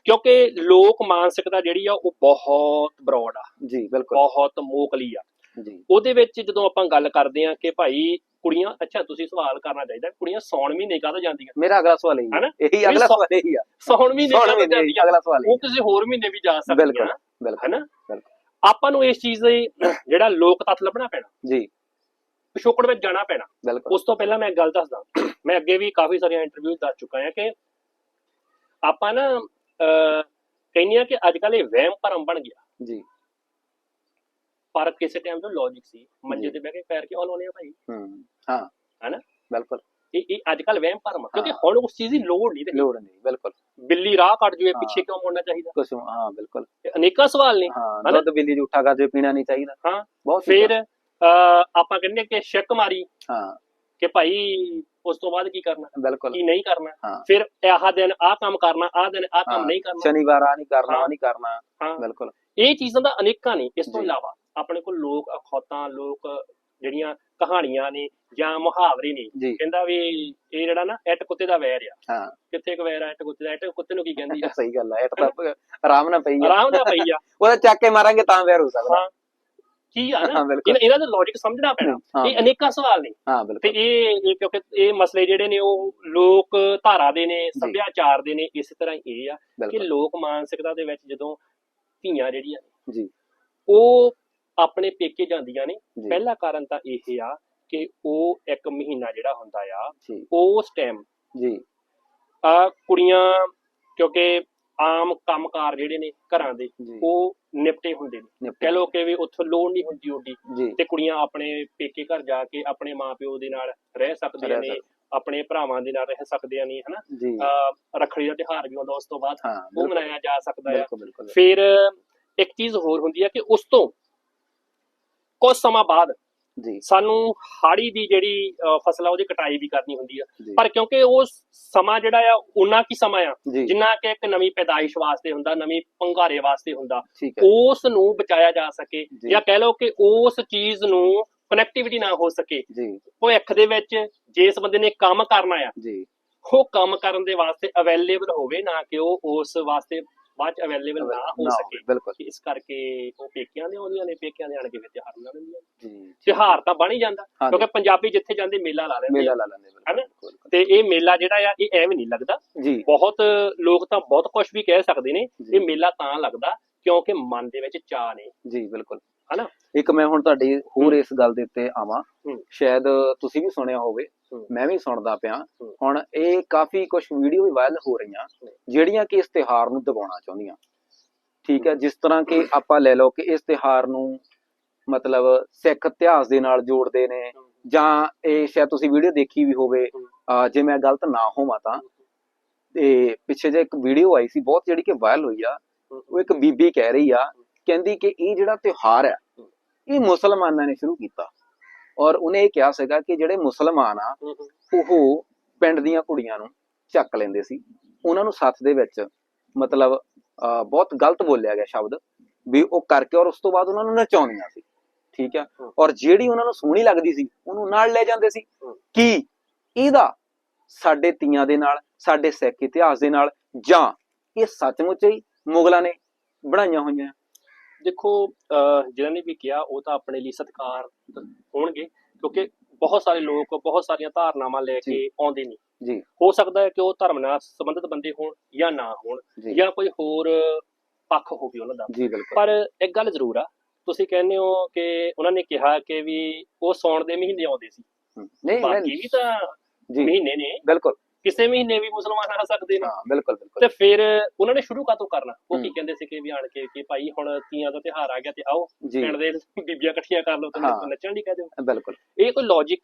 ਕਿਉਂਕਿ ਲੋਕ ਮਾਨਸਿਕਤਾ ਜਿਹੜੀ ਆ ਉਹ ਬਹੁਤ ਬਰੋਡ ਆ। ਜੀ ਬਿਲਕੁਲ। ਬਹੁਤ ਮੋਕਲੀ ਆ। ਜੀ। ਉਹਦੇ ਵਿੱਚ ਜਦੋਂ ਆਪਾਂ ਗੱਲ ਕਰਦੇ ਆ ਕਿ ਭਾਈ ਕੁੜੀਆਂ ਅੱਛਾ ਤੁਸੀਂ ਸਵਾਲ ਕਰਨਾ ਚਾਹੀਦਾ ਕੁੜੀਆਂ ਸੌਣ ਮਹੀਨੇ ਕਾਹਦਾ ਜਾਂਦੀਆਂ? ਮੇਰਾ ਅਗਲਾ ਸਵਾਲ ਇਹੀ? ਹੈ ਇਹੀ ਅਗਲਾ ਸਵਾਲ ਇਹੀ ਆ। ਸੌਣ ਮਹੀਨੇ ਕਾਹਦਾ ਜਾਂਦੀਆਂ? ਅਗਲਾ ਸਵਾਲ ਉਹ ਕਿਸੇ ਹੋਰ ਮਹੀਨੇ ਵੀ ਜਾ ਸਕਦੀਆਂ ਬਿਲਕੁਲ ਹਨਾ? ਬਿਲਕੁਲ। ਆਪਾਂ ਨੂੰ ਇਸ ਚੀਜ਼ ਦੇ ਜਿਹੜਾ ਲੋਕ ਤੱਤ ਲੱਭਣਾ ਪੈਣਾ। ਜੀ। ਪਿਛੋਕੜ ਵਿੱਚ ਜਾਣਾ ਪੈਣਾ। ਬਿਲਕੁਲ। ਉਸ ਤੋਂ ਪਹਿਲਾਂ ਮੈਂ ਇੱਕ ਗੱਲ ਦੱਸਦਾ। ਮੈਂ ਅੱਗੇ ਵੀ ਕਾਫੀ ਸਾਰੀਆਂ ਇੰਟਰਵਿਊ ਦੱਸ ਚੁੱਕਾ ਹਾਂ ਕਿ ਆਪਾਂ ਨਾ ਕਹਿੰਦੇ ਆ ਕਿ ਅੱਜ ਕੱਲ ਇਹ ਵਹਿਮ ਭਰਮ ਬਣ ਗਿਆ। ਜੀ। ਪਰ ਕਿਸੇ ਟਾਈਮ ਤੋਂ ਲੌਜੀਕ ਸੀ। ਮੰਜੇ। ਤੇ ਬਹਿ ਕੇ ਪੈਰ ਕਿਉਂ ਲਾਉਣੇ ਆ ਭਾਈ? ਹੂੰ ਹਾਂ। ਹਨਾ? ਬਿਲਕੁਲ। ਇਹ ਇਹ ਅੱਜ ਕੱਲ ਵਹਿਮ ਭਰਮ ਕਿਉਂਕਿ। ਹੁਣ ਉਸ ਚੀਜ਼ ਦੀ ਲੋੜ ਨਹੀਂ ਰਹੀ ਲੋੜ ਨਹੀਂ ਬਿਲਕੁਲ। ਬਿੱਲੀ ਰਾਹ ਕੱਟ ਜੂਏ। ਪਿੱਛੇ ਕਿਉਂ ਮੁੜਨਾ ਚਾਹੀਦਾ? ਕੁਛ ਹਾਂ ਬਿਲਕੁਲ। ਅਨੇਕਾਂ ਸਵਾਲ ਨੇ। ਹਾਂ? ਦੁੱਧ ਬਿੱਲੀ ਝੂਠਾ ਕਰਦੇ ਪੀਣਾ ਨਹੀਂ ਚਾਹੀਦਾ। ਹਾਂ। ਬਹੁਤ ਫਿਰ ਆਪਾਂ ਕਹਿੰਦੇ ਕਿ ਸ਼ੱਕ ਮਾਰੀ। ਹਾਂ। ਕਿ ਭਾਈ ਉਸ ਤੋਂ ਬਾਅਦ ਕੀ ਕਰਨਾ? ਬਿਲਕੁਲ। ਕੀ ਨਹੀਂ ਕਰਨਾ? ਹਾਂ। ਫਿਰ ਆਹ ਦਿਨ ਆਹ ਕੰਮ ਕਰਨਾ ਆਹ ਦਿਨ ਆਹ ਕੰਮ ਹਾਂ। ਨਹੀਂ ਕਰਨਾ। ਸ਼ਨੀਵਾਰ ਆ ਨਹੀਂ ਕਰਨਾ ਹਾਂ। ਉਹ ਨਹੀਂ ਕਰਨਾ। ਹਾਂ। ਬਿਲਕੁਲ। ਇਹ ਚੀਜ਼ਾਂ ਦਾ ਅਨੇਕਾਂ ਨੇ ਇਸ ਤੋਂ ਜੀ। ਇਲਾਵਾ। ਆਪਣੇ ਕੋਲ ਲੋਕ ਅਖੌਤਾਂ ਲੋਕ ਜਿਹੜੀਆਂ ਕਹਾਣੀਆਂ ਨੇ ਜਾਂ ਮੁਹਾਵਰੇ ਨੇ ਜੀ। ਕਹਿੰਦਾ ਵੀ ਇਹ ਜਿਹੜਾ ਨਾ ਐਟ ਕੁੱਤੇ ਦਾ ਵੈਰ ਆ। ਹਾਂ। ਕਿੱਥੇ ਕੁ ਵੈਰ ਆ ਐਟ ਕੁੱਤੇ ਦਾ? ਐਟ ਕੁੱਤੇ ਨੂੰ ਕੀ ਕਹਿੰਦੀ ਆ? ਸਹੀ ਗੱਲ ਹੈ ਇਹ ਤਾਂ ਆਰਾਮ ਨਾਲ ਪਈ ਆ। ਆਰਾਮ ਨਾਲ ਪਈ ਆ। ਉਹਦਾ ਚੱਕ ਕੇ ਮਾਰਾਂਗੇ ਤਾਂ ਵੈਰ ਹੋ ਸਕਦਾ। ਹਾਂ। ਕੀ ਆ ਨਾ ਇਹਨਾਂ- ਦਾ ਲੌਜੀਕ ਸਮਝਣਾ ਪੈਣਾ। ਇਹ ਅਨੇਕਾਂ ਸਵਾਲ ਨੇ। ਹਾਂ ਤੇ ਬਿਲਕੁਲ ਇਹ ਇਹ ਕਿਉਂਕਿ ਇਹ ਮਸਲੇ ਜਿਹੜੇ ਨੇ ਉਹ ਲੋਕ ਧਾਰਾ ਦੇ ਨੇ ਸੱਭਿਆਚਾਰ ਦੇ ਨੇ ਇਸੇ ਤਰ੍ਹਾਂ ਇਹ ਆ ਕਿ ਲੋਕ ਮਾਨਸਿਕਤਾ ਦੇ ਵਿੱਚ ਜਦੋਂ ਧੀਆਂ ਜਿਹੜੀਆਂ ਜੀ। ਉਹ ਆਪਣੇ ਪੇਕੇ ਜਾਂਦੀਆਂ ਨੇ ਪਹਿਲਾ ਕਾਰਨ ਤਾਂ ਇਹ ਆ ਕਿ ਉਹ ਇੱਕ ਮਹੀਨਾ ਜਿਹੜਾ ਹੁੰਦਾ ਆ ਉਸ ਟਾਈਮ ਜੀ। ਆ ਕੁੜੀਆਂ ਕਿਉਂਕਿ ਆਮ ਕੰਮਕਾਰ ਜਿਹੜੇ ਨੇ ਘਰਾਂ ਦੇ ਉਹ ਨਿਪਟੇ ਹੁੰਦੇ ਨੇ। ਕਹਿ ਲੋ ਕਿ ਵੀ ਉੱਥੋਂ ਲੋੜ ਨਹੀਂ ਹੁੰਦੀ ਓਡੀ ਤੇ ਕੁੜੀਆਂ ਆਪਣੇ ਪੇਕੇ ਘਰ ਜਾ ਕੇ ਆਪਣੇ ਮਾਪਿਓ ਦੇ ਨਾਲ ਰਹਿ ਸਕਦੀਆਂ ਨੇ ਆਪਣੇ ਭਰਾਵਾਂ ਦੇ ਨਾਲ ਰਹਿ ਸਕਦੀਆਂ ਨੇ ਹਨਾ? ਜੀ। ਅਹ ਰੱਖੜੀ ਦਾ ਤਿਉਹਾਰ ਵੀ ਆਉਂਦਾ ਉਸ ਤੋਂ ਬਾਅਦ ਉਹ ਮਨਾਇਆ ਜਾ ਸਕਦਾ ਹੈ ਫਿਰ ਇੱਕ ਚੀਜ਼ ਹੋਰ ਹੁੰਦੀ ਹੈ ਕਿ ਉਸ ਤੋਂ ਕੁਝ ਸਮਾਂ ਬਾਅਦ ਜੀ। ਸਾਨੂੰ ਹਾੜੀ ਦੀ ਜਿਹੜੀ ਫਸਲ ਆ ਉਹਦੀ ਕਟਾਈ ਵੀ ਕਰਨੀ ਹੁੰਦੀ ਆ। ਜੀ। ਪਰ ਕਿਉਂਕਿ ਉਹ ਸਮਾਂ ਜਿਹੜਾ ਆ ਉਨਾ ਕੀ ਸਮਾਂ ਆ ਜੀ। ਜਿੰਨਾ ਕਿ ਇੱਕ ਨਵੀਂ ਪੈਦਾਇਸ਼ ਵਾਸਤੇ ਹੁੰਦਾ ਨਵੀਂ ਪੰਘਾਰੇ ਵਾਸਤੇ ਹੁੰਦਾ ਉਸ ਨੂੰ ਬਚਾਇਆ ਜਾ ਸਕੇ ਜੀ। ਜਾਂ ਕਹਿ ਲਓ ਕਿ ਉਸ ਚੀਜ਼ ਨੂੰ ਕਨੈਕਟੀਵਿਟੀ ਨਾ ਹੋ ਸਕੇ। ਜੀ। ਭਵਿੱਖ ਦੇ ਵਿੱਚ ਜਿਸ ਬੰਦੇ ਨੇ ਕੰਮ ਕਰਨਾ ਆ ਜੀ। ਉਹ ਕੰਮ ਕਰਨ ਦੇ ਵਾਸਤੇ ਅਵੇਲੇਬਲ ਹੋਵੇ ਨਾ ਕਿ ਉਹ ਉਸ ਵਾਸਤੇ ਬਾਅਦ ਚ ਅਵੇਲੇਬਲ ਨਾ ਹੋ ਸਕੇ ਇਸ ਕਰਕੇ ਉਹ ਪੇਕਿਆਂ ਦੇ ਆਉਂਦੀਆਂ ਨੇ ਪੇਕਿਆਂ ਦੇ ਆਣ ਕੇ ਫਿਰ ਤਿਉਹਾਰ ਮਨਾ ਲੈਂਦੀਆਂ। ਜੀ ਤਿਉਹਾਰ ਤਾਂ ਬਣ ਹੀ ਜਾਂਦਾ ਕਿਉਂਕਿ ਪੰਜਾਬੀ ਜਿੱਥੇ ਜਾਂਦੇ ਮੇਲਾ ਲਾ ਲੈਂਦੇ ਮੇਲਾ ਲਾ ਲੈਂਦੇ ਹਨਾ? ਤੇ ਇਹ ਮੇਲਾ ਜਿਹੜਾ ਆ ਇਹ ਐਵੇਂ ਨਹੀਂ ਲੱਗਦਾ। ਬਹੁਤ ਲੋਕ ਤਾਂ ਬਹੁਤ ਕੁਝ ਵੀ ਕਹਿ ਸਕਦੇ ਨੇ। ਇਹ ਮੇਲਾ ਤਾਂ ਲੱਗਦਾ ਕਿਉਂਕਿ ਮਨ ਦੇ ਵਿੱਚ ਚਾਹ ਨੇ। ਜੀ ਬਿਲਕੁਲ। ਹਨਾ? ਇੱਕ ਮੈਂ ਹੁਣ ਤੁਹਾਡੀ ਹੋਰ ਇਸ ਗੱਲ ਦੇ ਉੱਤੇ ਆਵਾਂ। ਸ਼ਾਇਦ ਤੁਸੀਂ ਵੀ ਸੁਣਿਆ ਹੋਵੇ। ਮੈਂ ਵੀ ਸੁਣਦਾ ਪਿਆ। ਹੁਣ ਇਹ ਕਾਫੀ ਕੁਝ ਵੀਡੀਓ ਵੀ ਵਾਇਰਲ ਹੋ ਰਹੀਆਂ। ਜਿਹੜੀਆਂ ਕਿ ਇਸ ਤਿਹਾਰ ਨੂੰ ਦਬਾਉਣਾ ਚਾਹੁੰਦੀਆਂ। ਠੀਕ ਹੈ ਜਿਸ ਤਰ੍ਹਾਂ ਕਿ ਆਪਾਂ ਲੈ ਲਓ ਕਿ ਇਸ ਤਿਹਾਰ ਨੂੰ ਮਤਲਬ ਸਿੱਖ ਇਤਿਹਾਸ ਦੇ ਨਾਲ ਜੋੜਦੇ ਨੇ ਜਾਂ ਇਹ ਸ਼ਾਇਦ ਤੁਸੀਂ ਵੀਡੀਓ ਦੇਖੀ ਵੀ ਹੋਵੇ ਜੇ ਮੈਂ ਗਲਤ ਨਾ ਹੋਵਾਂ ਤਾਂ। ਤੇ ਪਿੱਛੇ ਜੇ ਇੱਕ ਵੀਡੀਓ ਆਈ ਸੀ ਬਹੁਤ ਜਿਹੜੀ ਕਿ ਵਾਇਰਲ ਹੋਈ ਆ ਉਹ ਇੱਕ ਬੀਬੀ ਕਹਿ ਰਹੀ ਆ ਕਹਿੰਦੀ ਕਿ ਇਹ ਜਿਹੜਾ ਤਿਉਹਾਰ ਆ ਇਹ ਮੁਸਲਮਾਨਾਂ ਨੇ ਸ਼ੁਰੂ ਕੀਤਾ। ਔਰ ਉਹਨੇ ਇਹ ਕਿਹਾ ਸੀਗਾ ਕਿ ਜਿਹੜੇ ਮੁਸਲਮਾਨ ਆ ਉਹ ਪਿੰਡ ਦੀਆਂ ਕੁੜੀਆਂ ਨੂੰ ਚੱਕ ਲੈਂਦੇ ਸੀ। ਉਹਨਾਂ ਨੂੰ ਸੱਥ ਦੇ ਵਿੱਚ ਮਤਲਬ ਬਹੁਤ ਗਲਤ ਬੋਲਿਆ ਗਿਆ ਸ਼ਬਦ ਵੀ ਉਹ ਕਰਕੇ ਔਰ ਉਸ ਤੋਂ ਬਾਅਦ ਉਹਨਾਂ ਨੂੰ ਨਚਾਉਂਦੀਆਂ ਸੀ। ਠੀਕ ਹਮ। ਔਰ ਜਿਹੜੀ ਉਹਨਾਂ ਨੂੰ ਸੋਹਣੀ ਲੱਗਦੀ ਸੀ ਉਹਨੂੰ ਨਾਲ ਲੈ ਜਾਂਦੇ ਸੀ। ਕੀ? ਇਹਦਾ ਸਾਡੇ ਤੀਆਂ ਦੇ ਨਾਲ ਸਾਡੇ ਸਿੱਖ ਇਤਿਹਾਸ ਦੇ ਨਾਲ ਜਾਂ ਇਹ ਸੱਚਮੁੱਚ ਹੀ ਮੁਗਲਾਂ ਨੇ ਬਣਾਈਆਂ ਹੋਈਆਂ। ਦੇਖੋ ਜਿਨ੍ਹਾਂ ਨੇ ਵੀ ਕਿਹਾ ਉਹ ਤਾਂ ਆਪਣੇ ਲਈ ਸਤਿਕਾਰ ਹੋਣਗੇ ਕਿਉਂਕਿ ਬਹੁਤ ਸਾਰੇ ਲੋਕ ਬਹੁਤ ਸਾਰੀਆਂ ਧਾਰਨਾਵਾਂ ਲੈ ਕੇ। ਆਉਂਦੇ ਨੇ। ਜੀ। ਹੋ ਸਕਦਾ ਹੈ ਕਿ ਉਹ ਧਰਮ ਨਾਲ ਸੰਬੰਧਿਤ ਬੰਦੇ ਹੋਣ ਜਾਂ ਨਾ ਹੋਣ ਜੀ। ਕੋਈ ਹੋਰ ਪੱਖ ਹੋਵੇ ਉਹਨਾਂ ਦਾ। ਜੀ ਬਿਲਕੁਲ। ਪਰ ਇੱਕ ਗੱਲ ਜ਼ਰੂਰ ਆ ਤੁਸੀਂ ਕਹਿੰਦੇ ਹੋ ਕਿ ਉਹਨਾਂ ਨੇ ਕਿਹਾ ਕਿ ਵੀ ਉਹ ਸੌਣ ਦੇ ਮਹੀਨੇ ਆਉਂਦੇ ਸੀ। ਨਹੀਂ ਬਾਕੀ ਨਹੀਂ। ਵੀ ਤਾਂ ਜੀ। ਮਹੀਨੇ ਨੇ। ਬਿਲਕੁਲ। ਕਿਸੇ ਮਹੀਨੇ ਵੀ ਮੁਸਲਮਾਨ ਆ ਸਕਦੇ ਨੇ। ਹਾਂ ਬਿਲਕੁਲ ਬਿਲਕੁਲ। ਤੇ ਫਿਰ ਉਹਨਾਂ ਨੇ ਸ਼ੁਰੂ ਕਾਤੋਂ ਕਰਨਾ? ਉਹ ਕੀ। ਕਹਿੰਦੇ ਸੀ ਕਿ ਵੀ ਆਣ ਕੇ ਕਿ ਭਾਈ ਹੁਣ ਤੀਆਂ ਦਾ ਤਿਉਹਾਰ ਆ ਗਿਆ ਤੇ ਆਓ ਪਿੰਡ ਦੇ ਬੀਬੀਆਂ ਇਕੱਠੀਆਂ ਕਰ ਲਓ ਤੇ। ਨੱਚਣ ਲਈ ਕਹਿ ਦਿਓ। ਬਿਲਕੁਲ। ਇਹ ਕੋਈ ਲੌਜੀਕ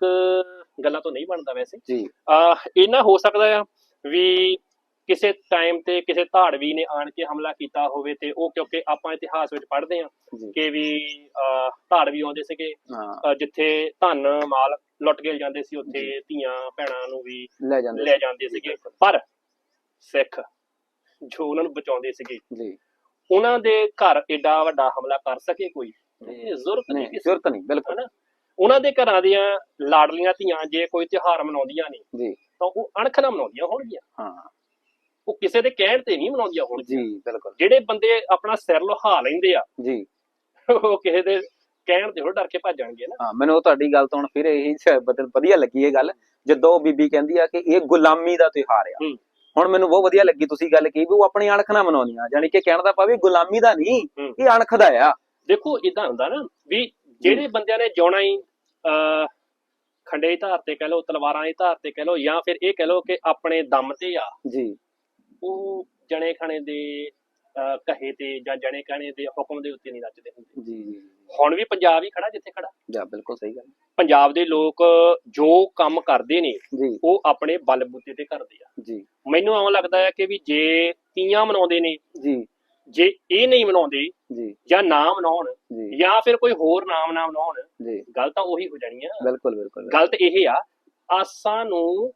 ਗੱਲਾਂ ਤੋਂ ਨਹੀਂ ਬਣਦਾ ਵੈਸੇ। ਜੀ। ਆ ਇਹਨਾਂ ਹੋ ਸਕਦਾ ਆ ਵੀ ਕਿਸੇ ਟਾਈਮ ਤੇ ਕਿਸੇ ਧਾੜਵੀ ਨੇ ਆਣ ਕੇ ਹਮਲਾ ਕੀਤਾ ਹੋਵੇ ਤੇ ਉਹ ਕਿਉਂਕਿ ਆਪਾਂ ਇਤਿਹਾਸ ਵਿੱਚ ਪੜ੍ਹਦੇ ਜੀ। ਕਿ ਵੀ ਧਾੜਵੀ ਆਉਂਦੇ ਸੀਗੇ ਜਿੱਥੇ ਧਨ ਮਾਲ ਲੁੱਟ ਕੇ ਜਾਂਦੇ ਸੀ ਉੱਥੇ ਧੀਆਂ ਭੈਣਾਂ ਨੂੰ ਵੀ ਲੈ ਜਾਂਦੇ ਸੀਗੇ। ਪਰ ਸਿੱਖ ਜੋ ਉਹਨਾਂ ਨੂੰ ਬਚਾਉਂਦੇ ਸੀਗੇ ਜੀ। ਉਹਨਾਂ ਦੇ ਘਰ ਏਡਾ ਵੱਡਾ ਹਮਲਾ ਕਰ ਸਕੇ ਕੋਈ? ਜ਼ਰੂਰਤ ਨਹੀਂ ਜ਼ਰੂਰਤ ਨਹੀਂ ਬਿਲਕੁਲ। ਹਨਾ? ਉਹਨਾਂ ਦੇ ਘਰਾਂ ਦੀਆਂ ਲਾਡਲੀਆਂ ਧੀਆਂ ਜੇ ਕੋਈ ਤਿਉਹਾਰ ਮਨਾਉਂਦੀਆਂ ਨੇ ਜੀ। ਤਾਂ ਉਹ ਅਣਖ ਨਾਲ ਮਨਾਉਂਦੀਆਂ ਹੋਣਗੀਆਂ। ਹਾਂ। ਉਹ ਕਿਸੇ ਦੇ ਕਹਿਣ ਤੇ ਨਹੀਂ ਮਨਾਉਂਦੀਆਂ ਹੋਣਗੀਆਂ। ਜੀ ਬਿਲਕੁਲ। ਜਿਹੜੇ ਬੰਦੇ ਆਪਣਾ ਸਿਰ ਲੁਹਾ ਲੈਂਦੇ ਆ ਜੀ। ਉਹ ਕਿਸੇ ਦੇ ਕਹਿਣ ਤੇ ਹੋਰ ਡਰ ਕੇ ਭੱਜ ਜਾਣਗੇ ਨਾ। ਹਾਂ ਮੈਨੂੰ ਉਹ ਤੁਹਾਡੀ ਗੱਲ ਤੋਂ ਹੁਣ ਫਿਰ ਇਹੀ ਬਦਲ ਵਧੀਆ ਲੱਗੀ ਇਹ ਗੱਲ ਜਦੋਂ ਬੀਬੀ ਕਹਿੰਦੀ ਆ ਕਿ ਇਹ ਗੁਲਾਮੀ ਦਾ ਤਿਉਹਾਰ ਆ। ਹੁਣ ਮੈਨੂੰ ਬਹੁਤ ਵਧੀਆ ਲੱਗੀ ਤੁਸੀਂ ਗੱਲ ਕੀ ਵੀ ਉਹ ਆਪਣੀ ਅਣਖ ਨਾਲ ਮਨਾਉਂਦੀਆਂ ਯਾਨੀ ਕਿ ਕਹਿਣ ਦਾ ਭਾਵੇਂ ਗੁਲਾਮੀ ਦਾ ਨਹੀਂ। ਇਹ ਅਣਖ ਦਾ ਆ। ਦੇਖੋ ਇਦਾਂ ਹੁੰਦਾ ਨਾ ਵੀ ਜਿਹੜੇ ਬੰਦਿਆਂ ਨੇ ਜਿਉਣਾ ਹੀ ਖੰਡੇ ਦੀ ਧਾਰ ਤੇ ਕਹਿ ਲਓ ਤਲਵਾਰਾਂ ਦੀ ਧਾਰ ਤੇ ਕਹਿ ਲਓ ਜਾਂ ਫਿਰ ਇਹ ਕਹਿ ਲਓ ਕਿ ਆਪਣੇ ਦਮ ਤੇ ਆ। ਜੀ। ਉਹ ਜਣੇ ਖਾਣੇ ਦੇ ਕਹੇ ਤੇ ਜਾਂ ਜਣੇ ਖਾਣੇ ਦੇ ਹੁਕਮ ਦੇ ਉੱਤੇ ਨਹੀਂ ਨੱਚਦੇ ਹੁੰਦੇ। ਜੀ ਜੀ ਹੁਣ ਵੀ ਪੰਜਾਬ ਹੀ ਖੜਾ ਜਿੱਥੇ ਖੜਾ। ਜਾ ਬਿਲਕੁਲ ਸਹੀ ਗੱਲ। ਪੰਜਾਬ ਦੇ ਲੋਕ ਜੋ ਕੰਮ ਕਰਦੇ ਨੇ ਉਹ ਆਪਣੇ ਬਲਬੂਤੇ ਤੇ ਕਰਦੇ ਆ। ਜੀ। ਮੈਨੂੰ ਐਂ ਲੱਗਦਾ ਹੈ ਕਿ ਵੀ ਜੇ ਤੀਆਂ ਮਨਾਉਂਦੇ ਨੇ ਜੀ। ਜੇ ਇਹ ਨਹੀਂ ਮਨਾਉਂਦੇ ਜੀ। ਜਾਂ ਨਾ ਮਨਾਉਣ ਜੀ। ਫਿਰ ਕੋਈ ਹੋਰ ਨਾਮ ਨਾ ਮਨਾਉਣ ਜੀ। ਗੱਲ ਤਾਂ ਉਹੀ ਹੋ ਜਾਣੀ ਆ। ਬਿਲਕੁਲ ਬਿਲਕੁਲ। ਗੱਲ ਤਾਂ ਇਹ ਆ ਆਸਾਂ ਨੂੰ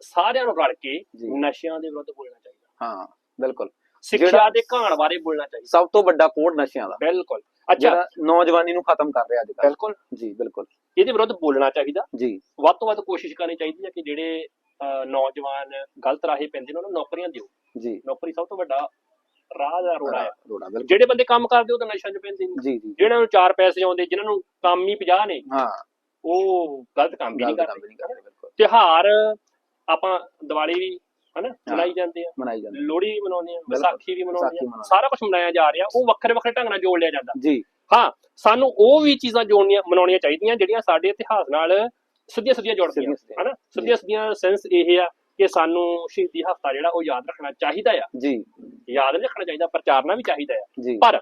ਸਾਰਿਆਂ ਨੂੰ ਰਲ ਕੇ। ਨਸ਼ਿਆਂ ਦੇ ਵਿਰੁੱਧ ਬੋਲਣਾ ਹਾਂ ਬਿਲਕੁਲ। ਸਿੱਖਿਆ ਦੇ ਘਾਣ ਬਾਰੇ ਬੋਲਣਾ ਚਾਹੀਦਾ। ਸਭ ਤੋਂ ਵੱਡਾ ਕੋਡ ਨਸ਼ਿਆਂ ਦਾ। ਬਿਲਕੁਲ। ਅੱਛਾ। ਨੌਜਵਾਨੀ ਨੂੰ ਖਤਮ ਕਰ ਰਿਹਾ ਅੱਜ ਕੱਲ੍ਹ ਬਿਲਕੁਲ। ਜੀ ਬਿਲਕੁਲ। ਇਹਦੇ ਵਿਰੁੱਧ ਬੋਲਣਾ ਚਾਹੀਦਾ। ਜੀ। ਵੱਧ ਤੋਂ ਵੱਧ ਕੋਸ਼ਿਸ਼ ਕਰਨੀ ਚਾਹੀਦੀ ਹੈ ਕਿ ਜਿਹੜੇ ਨੌਜਵਾਨ ਗਲਤ ਰਾਹੇ ਪੈਂਦੇ ਨੇ ਉਹਨਾਂ ਨੂੰ ਨੌਕਰੀਆਂ ਦਿਓ। ਜੀ। ਨੌਕਰੀ ਸਭ ਤੋਂ ਵੱਡਾ ਰਾਹ ਦਾ ਰੋੜਾ ਬਿਲਕੁਲ। ਜਿਹੜੇ ਬੰਦੇ ਕੰਮ ਕਰਦੇ ਉਹ ਤਾਂ ਨਸ਼ਿਆਂ 'ਚ ਪੈਂਦੇ ਨੇ। ਜੀ ਜੀ। ਜਿਹਨਾਂ ਨੂੰ ਚਾਰ ਪੈਸੇ ਆਉਂਦੇ ਜਿਨ੍ਹਾਂ ਨੂੰ ਕੰਮ ਹੀ 50 ਨੇ ਹਾਂ। ਉਹ ਗਲਤ ਕੰਮ ਵੀ ਨਹੀਂ ਕਰਦੇ ਤਿਉਹਾਰ ਆਪਾਂ ਦੀਵਾਲੀ ਵੀ ਹਨਾ? ਮਨਾਈ ਜਾਂਦੇ ਆ। ਮਨਾਈ ਜਾਂਦੀ ਲੋਹੜੀ ਵੀ ਮਨਾਉਂਦੇ ਆ ਵਿਸਾਖੀ ਵੀ ਮਨਾਉਂਦੇ ਆ। ਸਾਰਾ ਕੁਝ ਮਨਾਇਆ ਜਾ ਰਿਹਾ। ਉਹ ਵੱਖਰੇ ਵੱਖਰੇ ਢੰਗ ਨਾਲ ਜੋੜ ਲਿਆ ਜਾਂਦਾ। ਜੀ। ਹਾਂ ਸਾਨੂੰ ਉਹ ਵੀ ਚੀਜ਼ਾਂ ਜੋੜਨੀਆਂ ਮਨਾਉਣੀਆਂ ਚਾਹੀਦੀਆਂ ਜਿਹੜੀਆਂ ਸਾਡੇ ਇਤਿਹਾਸ ਨਾਲ ਸਿੱਧੀਆਂ ਸਿੱਧੀਆਂ ਜੁੜਦੀਆਂ। ਹਨਾ? ਸਿੱਧੀਆਂ ਸਿੱਧੀਆਂ ਸੈਂਸ ਇਹ ਆ ਕਿ ਸਾਨੂੰ ਸ਼ਹੀਦੀ ਹਫਤਾ ਜਿਹੜਾ ਉਹ ਯਾਦ ਰੱਖਣਾ ਚਾਹੀਦਾ ਆ। ਜੀ। ਯਾਦ ਰੱਖਣਾ ਚਾਹੀਦਾ ਪ੍ਰਚਾਰਨਾ ਵੀ ਚਾਹੀਦਾ ਆ। ਪਰ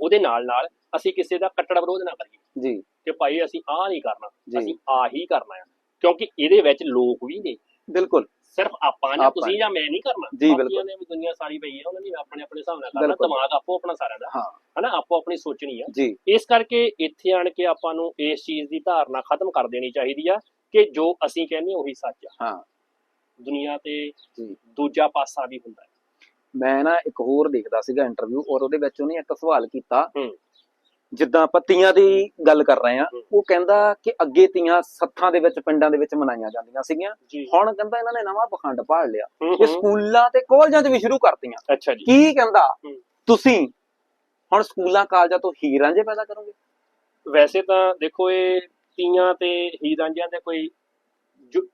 ਉਹਦੇ ਨਾਲ ਨਾਲ ਅਸੀਂ ਕਿਸੇ ਦਾ ਕੱਟੜ ਵਿਰੋਧ ਨਾ ਕਰੀਏ। ਜੀ। ਕਿ ਭਾਈ ਅਸੀਂ ਆਹ ਨਹੀਂ ਕਰਨਾ। ਅਸੀਂ ਆਹ ਕਰਨਾ ਆ। ਕਿਉਂਕਿ ਇਹਦੇ ਵਿੱਚ ਲੋਕ ਵੀ ਨੇ। ਬਿਲਕੁਲ। ਸਿਰਫ ਆਪਾਂ ਜਾਂ ਤੁਸੀਂ ਜਾਂ ਮੈਂ ਨਹੀਂ ਕਰਨਾ। ਜੀ, ਬਿਲਕੁਲ। ਨੇ ਵੀ ਦੁਨੀਆ ਸਾਰੀ ਪਈ ਹੈ ਉਹਨਾਂ ਨੇ ਆਪਣੇ ਆਪਣੇ ਹਿਸਾਬ ਨਾਲ ਕਰਨਾ। ਦਿਮਾਗ ਆਪੋ ਆਪਣਾ ਸਾਰਿਆਂ ਦਾ। ਹਨਾ ਆਪੋ ਆਪਣੀ ਸੋਚਣੀ ਆ। ਇਸ ਕਰਕੇ ਇੱਥੇ ਆਣ ਕੇ ਆਪਾਂ ਨੂੰ ਇਸ ਚੀਜ਼ ਦੀ ਧਾਰਨਾ ਖਤਮ ਕਰ ਦੇਣੀ ਚਾਹੀਦੀ ਆ ਕਿ ਜੋ ਅਸੀਂ ਕਹਿੰਦੇ ਉਹੀ ਸੱਚ ਆ। ਹਾਂ। ਦੁਨੀਆ ਤੇ ਦੂਜਾ ਪਾਸਾ ਵੀ ਹੁੰਦਾ ਹੈ। ਮੈਂ ਨਾ ਇੱਕ ਹੋਰ ਦੇਖਦਾ ਸੀਗਾ ਇੰਟਰਵਿਊ ਔਰ ਉਹਦੇ ਵਿੱਚ ਉਹਨੇ ਇੱਕ ਸਵਾਲ ਕੀਤਾ। ਜਿੱਦਾਂ ਆਪਾਂ ਤੀਆਂ ਦੀ ਗੱਲ ਕਰ ਰਹੇ ਆ। ਉਹ ਕਹਿੰਦਾ ਕਿ ਅੱਗੇ ਤੀਆਂ ਸੱਥਾਂ ਦੇ ਵਿੱਚ ਪਿੰਡਾਂ ਦੇ ਵਿੱਚ ਮਨਾਈਆਂ ਜਾਂਦੀਆਂ ਸੀਗੀਆਂ। ਹੁਣ ਕਹਿੰਦਾ ਇਹਨਾਂ ਨੇ ਨਵਾਂ ਪਖੰਡ ਪਾੜ ਲਿਆ। ਇਹ। ਸਕੂਲਾਂ ਤੇ ਕਾਲਜਾਂ 'ਚ ਵੀ ਸ਼ੁਰੂ ਕਰਤੀਆਂ। ਅੱਛਾ ਜੀ। ਕੀ ਕਹਿੰਦਾ। ਤੁਸੀਂ ਹੁਣ ਸਕੂਲਾਂ ਕਾਲਜਾਂ ਤੋਂ ਹੀਰਾਂ ਜੇ ਪੈਦਾ ਕਰੋਗੇ? ਵੈਸੇ ਤਾਂ ਦੇਖੋ ਇਹ ਤੀਆਂ ਤੇ ਹੀਰ ਰਾਂਝਿਆਂ ਦੇ ਕੋਈ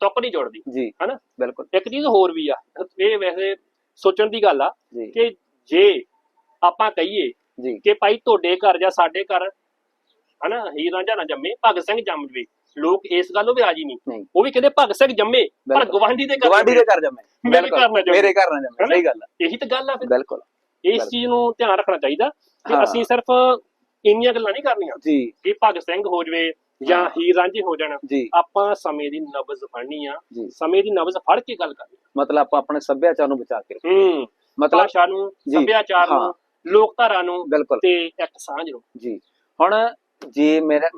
ਤੁਕ ਨਹੀਂ ਜੋੜਦੀ। ਜੀ। ਹਨਾ? ਬਿਲਕੁਲ। ਇੱਕ ਚੀਜ਼ ਹੋਰ ਵੀ ਆ। ਇਹ ਵੈਸੇ ਸੋਚਣ ਦੀ ਗੱਲ ਆ ਕਿ ਜੇ ਆਪਾਂ ਕਹੀਏ ਜੀ। ਕਿ ਭਾਈ ਤੁਹਾਡੇ ਘਰ ਜਾਂ ਸਾਡੇ ਘਰ ਹਨਾ ਹੀਰ ਰਾਂਝਾ ਨਾ ਜੰਮੇ ਭਗਤ ਸਿੰਘ ਜੰਮ। ਜਵੇ ਲੋਕ ਇਸ ਗੱਲੋਂ ਵੀ ਰਾਜੀ ਨਹੀਂ। ਉਹ ਵੀ ਕਹਿੰਦੇ ਭਗਤ ਸਿੰਘ ਜੰਮੇ ਪਰ। ਗਵਾਂਢੀ ਦੇ ਘਰ ਗਵਾਂਢੀ ਦੇ ਘਰ ਜੰਮੇ। ਮੇਰੇ ਬਿਲਕੁਲ। ਘਰ ਨਾ ਜੰਮੇ। ਮੇਰੇ ਘਰ ਨਾ ਜੰਮੇ? ਸਹੀ ਗੱਲ ਹੈ ਇਹੀ ਤਾਂ ਗੱਲ ਆ ਫਿਰ। ਬਿਲਕੁਲ। ਇਸ। ਚੀਜ਼ ਨੂੰ ਧਿਆਨ ਰੱਖਣਾ ਚਾਹੀਦਾ ਕਿ। ਅਸੀਂ ਸਿਰਫ ਇੰਨੀਆਂ ਗੱਲਾਂ ਨਹੀਂ ਕਰਨੀਆਂ ਜੀ। ਕਿ ਭਗਤ ਸਿੰਘ ਹੋ ਜਵੇ ਜਾਂ। ਹੀਰ ਰਾਂਝੇ ਹੋ ਜਾਣ। ਜੀ। ਆਪਾਂ ਸਮੇਂ ਦੀ ਨਬਜ਼ ਫੜਨੀ ਆ। ਜੀ। ਸਮੇਂ ਦੀ ਨਬਜ਼ ਫੜ ਕੇ ਗੱਲ ਕਰਨੀ ਮਤਲਬ ਆਪਾਂ ਆਪਣੇ ਸੱਭਿਆਚਾਰ ਨੂੰ ਬਚਾ ਕੇ। ਹੂੰ। ਮਤਲਬ ਭਾਸ਼ਾ ਨੂੰ ਜੀ, ਸੱਭਿਆਚਾਰ। ਨੂੰ ਲੋਕਧਾਰਾ ਨੂੰ ਬਿਲਕੁਲ। ਤੇ ਇੱਕ ਸਾਂਝ ਨੂੰ। ਜੀ। ਹੁਣ ਜੇ ਮੇਰੇ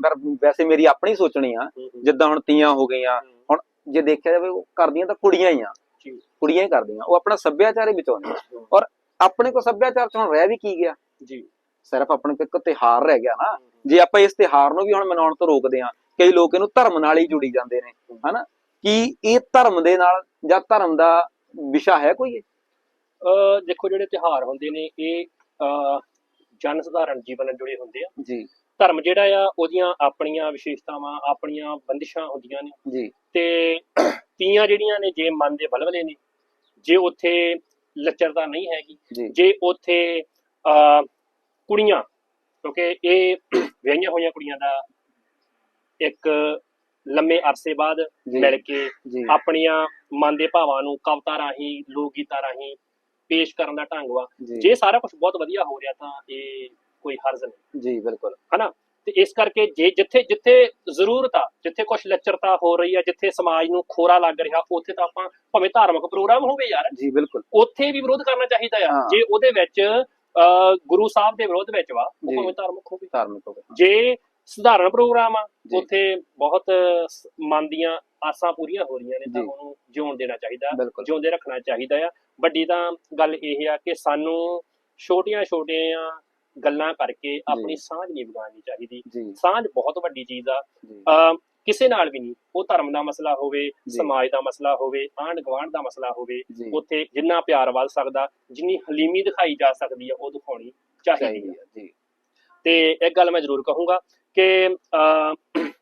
ਵੈਸੇ ਮੇਰੀ ਆਪਣੀ ਸੋਚਣੀ ਆ ਜਿੱਦਾਂ ਹੁਣ ਤੀਆਂ ਹੋ ਗਈਆਂ ਹੁਣ ਜੇ ਦੇਖਿਆ ਜਾਵੇ ਉਹ ਕਰਦੀਆਂ ਤਾਂ ਕੁੜੀਆਂ ਹੀ ਆ। ਜੀ। ਕੁੜੀਆਂ ਹੀ ਕਰਦੀਆਂ ਉਹ ਆਪਣਾ ਸੱਭਿਆਚਾਰ ਹੀ ਬਚਾਉਂਦੀਆਂ। ਔਰ ਆਪਣੇ ਕੋ ਸੱਭਿਆਚਾਰ ਚ ਹੁਣ ਰਹਿ ਵੀ ਕੀ ਗਿਆ? ਜੀ। ਸਿਰਫ ਆਪਣੇ ਇੱਕ ਤਿਹਾਰ ਰਹਿ ਗਿਆ ਨਾ। ਜੇ ਆਪਾਂ ਇਸ ਤਿਹਾਰ ਨੂੰ ਵੀ ਹੁਣ ਮਨਾਉਣ ਤੋਂ ਰੋਕਦੇ ਆ ਕਈ ਲੋਕ ਇਹਨੂੰ ਧਰਮ ਨਾਲ ਹੀ ਜੁੜੀ ਜਾਂਦੇ ਨੇ ਹਨਾ? ਕੀ ਇਹ ਧਰਮ ਦੇ ਨਾਲ ਜਾਂ ਧਰਮ ਦਾ ਵਿਸ਼ਾ ਹੈ ਕੋਈ ਦੇਖੋ ਜਿਹੜੇ ਤਿਉਹਾਰ ਹੁੰਦੇ ਨੇ ਇਹ ਅਹ ਜਨ ਸਧਾਰਨ ਜੀਵਨ ਨਾਲ ਜੁੜੇ ਹੁੰਦੇ ਆ। ਜੀ। ਧਰਮ ਜਿਹੜਾ ਆ ਉਹਦੀਆਂ ਆਪਣੀਆਂ ਵਿਸ਼ੇਸ਼ਤਾਵਾਂ ਆਪਣੀਆਂ ਬੰਦਿਸ਼ਾਂ ਹੁੰਦੀਆਂ ਨੇ। ਜੀ। ਤੇ ਤੀਆਂ ਜਿਹੜੀਆਂ ਨੇ ਜੇ ਮਨ ਦੇ ਬਲਵਲੇ ਨੇ ਜੇ ਉੱਥੇ ਲੱਚਰਤਾ ਨਹੀਂ ਹੈਗੀ ਜੀ। ਉੱਥੇ ਅਹ ਕੁੜੀਆਂ ਕਿਉਂਕਿ ਇਹ ਵਿਆਹੀਆਂ ਹੋਈਆਂ ਕੁੜੀਆਂ ਦਾ ਇੱਕ ਲੰਮੇ ਅਰਸੇ ਬਾਅਦ। ਮਿਲ ਕੇ ਆਪਣੀਆਂ ਮਨ ਦੇ ਭਾਵਾਂ ਨੂੰ ਕਵਿਤਾ ਰਾਹੀਂ ਲੋਕ ਗੀਤਾਂ ਰਾਹੀਂ ਪੇਸ਼ ਕਰਨ ਦਾ ਢੰਗ ਵਾ। ਜੀ। ਸਾਰਾ ਕੁਝ ਬਹੁਤ ਵਧੀਆ ਹੋ ਰਿਹਾ ਤਾਂ ਇਹ ਕੋਈ ਹਰਜ਼ ਨਹੀਂ। ਜੀ ਬਿਲਕੁਲ। ਹਨਾ? ਤੇ ਇਸ ਕਰਕੇ ਜੇ ਜਿੱਥੇ ਜਿੱਥੇ ਜ਼ਰੂਰਤ ਆ ਜਿੱਥੇ ਕੁਝ ਲੱਚਰਤਾ ਹੋ ਰਹੀ ਆ ਜਿੱਥੇ ਸਮਾਜ ਨੂੰ ਖੋਰਾ ਲੱਗ ਰਿਹਾ ਉੱਥੇ ਤਾਂ ਆਪਾਂ ਭਾਵੇਂ ਧਾਰਮਿਕ ਪ੍ਰੋਗਰਾਮ ਹੋਵੇ ਯਾਰ ਜੀ ਬਿਲਕੁਲ। ਉੱਥੇ ਵੀ ਵਿਰੋਧ ਕਰਨਾ ਚਾਹੀਦਾ ਆ। ਜੇ ਉਹਦੇ ਵਿੱਚ ਗੁਰੂ ਸਾਹਿਬ ਦੇ ਵਿਰੋਧ ਵਿੱਚ ਵਾ ਉਹ। ਭਾਵੇਂ ਧਾਰਮਿਕ ਹੋਵੇ। ਧਾਰਮਿਕ ਹੋਵੇ। ਜੇ ਸਧਾਰਨ ਪ੍ਰੋਗਰਾਮ ਆ। ਉੱਥੇ ਬਹੁਤ ਮਨ ਦੀਆਂ ਆਸਾਂ ਪੂਰੀਆਂ ਹੋ ਰਹੀਆਂ ਨੇ ਤਾਂ। ਉਹਨੂੰ ਜਿਉਣ ਦੇਣਾ ਚਾਹੀਦਾ ਜਿਉਂਦੇ ਰੱਖਣਾ ਚਾਹੀਦਾ ਆ। ਵੱਡੀ ਤਾਂ ਗੱਲ ਇਹ ਆ ਕਿ ਸਾਨੂੰ ਛੋਟੀਆਂ ਛੋਟੀਆਂ ਗੱਲਾਂ ਕਰਕੇ ਆਪਣੀ ਸਾਂਝ ਨਹੀਂ ਵਿਗਾੜਨੀ ਚਾਹੀਦੀ। ਸਾਂਝ ਬਹੁਤ ਵੱਡੀ ਚੀਜ਼ ਆ। ਕਿਸੇ ਨਾਲ ਵੀ ਨਹੀਂ। ਉਹ ਧਰਮ ਦਾ ਮਸਲਾ ਹੋਵੇ। ਸਮਾਜ ਦਾ ਮਸਲਾ ਹੋਵੇ ਆਂਢ ਗੁਆਂਢ ਦਾ ਮਸਲਾ ਹੋਵੇ ਉੱਥੇ ਜਿੰਨਾ ਪਿਆਰ ਵੱਧ ਸਕਦਾ ਜਿੰਨੀ ਹਲੀਮੀ ਦਿਖਾਈ ਜਾ ਸਕਦੀ ਆ ਉਹ ਦਿਖਾਉਣੀ ਚਾਹੀਦੀ ਹੈ ਤੇ ਇੱਕ ਗੱਲ ਮੈਂ ਜ਼ਰੂਰ ਕਹੂੰਗਾ ਕਿ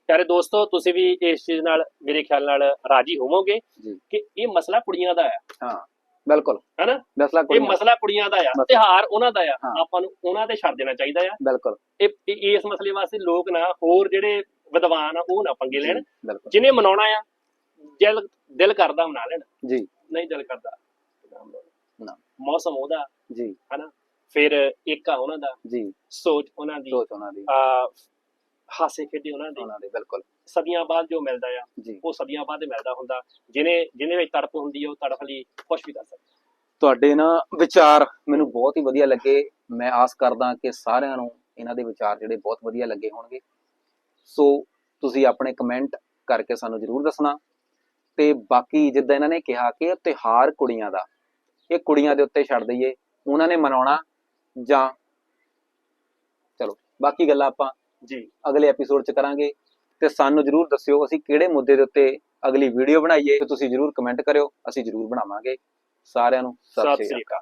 ਪਿਆਰੇ ਦੋਸਤੋ ਤੁਸੀਂ ਵੀ ਇਸ ਚੀਜ਼ ਨਾਲ ਮੇਰੇ ਖਿਆਲ ਨਾਲ ਰਾਜੀ ਹੋਵੋਗੇ ਕਿ ਇਹ ਮਸਲਾ ਕੁੜੀਆਂ ਦਾ ਹੈ ਹਾਂ ਬਿਲਕੁਲ। ਹੈਨਾ? ਇਹ ਮਸਲਾ ਕੁੜੀਆਂ ਦਾ ਆ। ਤਿਹਾਰ ਉਹਨਾਂ ਦਾ ਆ। ਆਪਾਂ ਨੂੰ ਉਹਨਾਂ ਤੇ ਛੱਡ ਦੇਣਾ ਚਾਹੀਦਾ ਆ। ਬਿਲਕੁਲ। ਇਹ ਇਸ ਮਸਲੇ ਵਾਸਤੇ ਲੋਕ ਨਾ ਹੋਰ ਜਿਹੜੇ ਵਿਦਵਾਨ ਆ ਉਹ ਨਾ ਪੰਗੇ ਲੈਣ। ਜੀ, ਬਿਲਕੁਲ। ਜਿਹਨੇ ਮਨਾਉਣਾ ਆ ਦਿਲ ਦਿਲ ਕਰਦਾ ਮਨਾ ਲੈਣ। ਜੀ। ਨਹੀਂ ਦਿਲ ਕਰਦਾ। ਨਾ। ਮੌਸਮ ਉਹਦਾ ਜੀ। ਹਨਾ? ਫਿਰ ਇੱਕ ਆ ਉਹਨਾਂ ਦਾ। ਜੀ। ਸੋਚ ਉਹਨਾਂ ਦੀ। ਸੋਚ ਉਹਨਾਂ ਦੀ। ਆ ਹਾਸੇ ਖੇਡੇ ਉਹਨਾਂ ਦੇ। ਉਹਨਾਂ ਦੀ ਬਿਲਕੁਲ। ਸਦੀਆਂ ਬਾਅਦ ਜੋ ਮਿਲਦਾ ਆ ਜੀ। ਉਹ ਸਦੀਆਂ ਬਾਅਦ ਹੀ ਮਿਲਦਾ ਹੁੰਦਾ ਜਿਹਨੇ ਜਿਹਨੇ ਵਿੱਚ ਤੜਪ ਹੁੰਦੀ ਆ ਉਹ ਤੜਫ ਲਈ ਕੁਝ ਵੀ ਕਰ ਸਕਦਾ। ਤੁਹਾਡੇ ਨਾ ਵਿਚਾਰ ਮੈਨੂੰ ਬਹੁਤ ਹੀ ਵਧੀਆ ਲੱਗੇ। ਮੈਂ ਆਸ ਕਰਦਾ ਕਿ ਸਾਰਿਆਂ ਨੂੰ ਇਹਨਾਂ ਦੇ ਵਿਚਾਰ ਜਿਹੜੇ ਬਹੁਤ ਵਧੀਆ ਲੱਗੇ ਹੋਣਗੇ। ਸੋ ਤੁਸੀਂ ਆਪਣੇ ਕਮੈਂਟ ਕਰਕੇ ਸਾਨੂੰ ਜਰੂਰ ਦੱਸਣਾ। ਤੇ ਬਾਕੀ ਜਿੱਦਾਂ ਇਹਨਾਂ ਨੇ ਕਿਹਾ ਕਿ ਇਹ ਤਿਹਾਰ ਕੁੜੀਆਂ ਦਾ ਇਹ ਕੁੜੀਆਂ ਦੇ ਉੱਤੇ ਛੱਡ ਦਈਏ। ਉਹਨਾਂ ਨੇ ਮਨਾਉਣਾ ਜਾਂ ਚਲੋ ਬਾਕੀ ਗੱਲਾਂ ਆਪਾਂ ਜੀ। ਅਗਲੇ ਐਪੀਸੋਡ 'ਚ ਕਰਾਂਗੇ। ਤੇ ਸਾਨੂੰ ਜਰੂਰ ਦੱਸਿਓ ਅਸੀਂ ਕਿਹੜੇ ਮੁੱਦੇ ਦੇ ਉੱਤੇ ਅਗਲੀ ਵੀਡੀਓ ਬਣਾਈਏ। ਤੇ ਤੁਸੀਂ ਜਰੂਰ ਕਮੈਂਟ ਕਰਿਓ। ਅਸੀਂ ਜਰੂਰ ਬਣਾਵਾਂਗੇ। ਸਾਰਿਆਂ ਨੂੰ ਸਤਿ ਸ੍ਰੀ ਸ੍ਰੀ ਅਕਾਲ।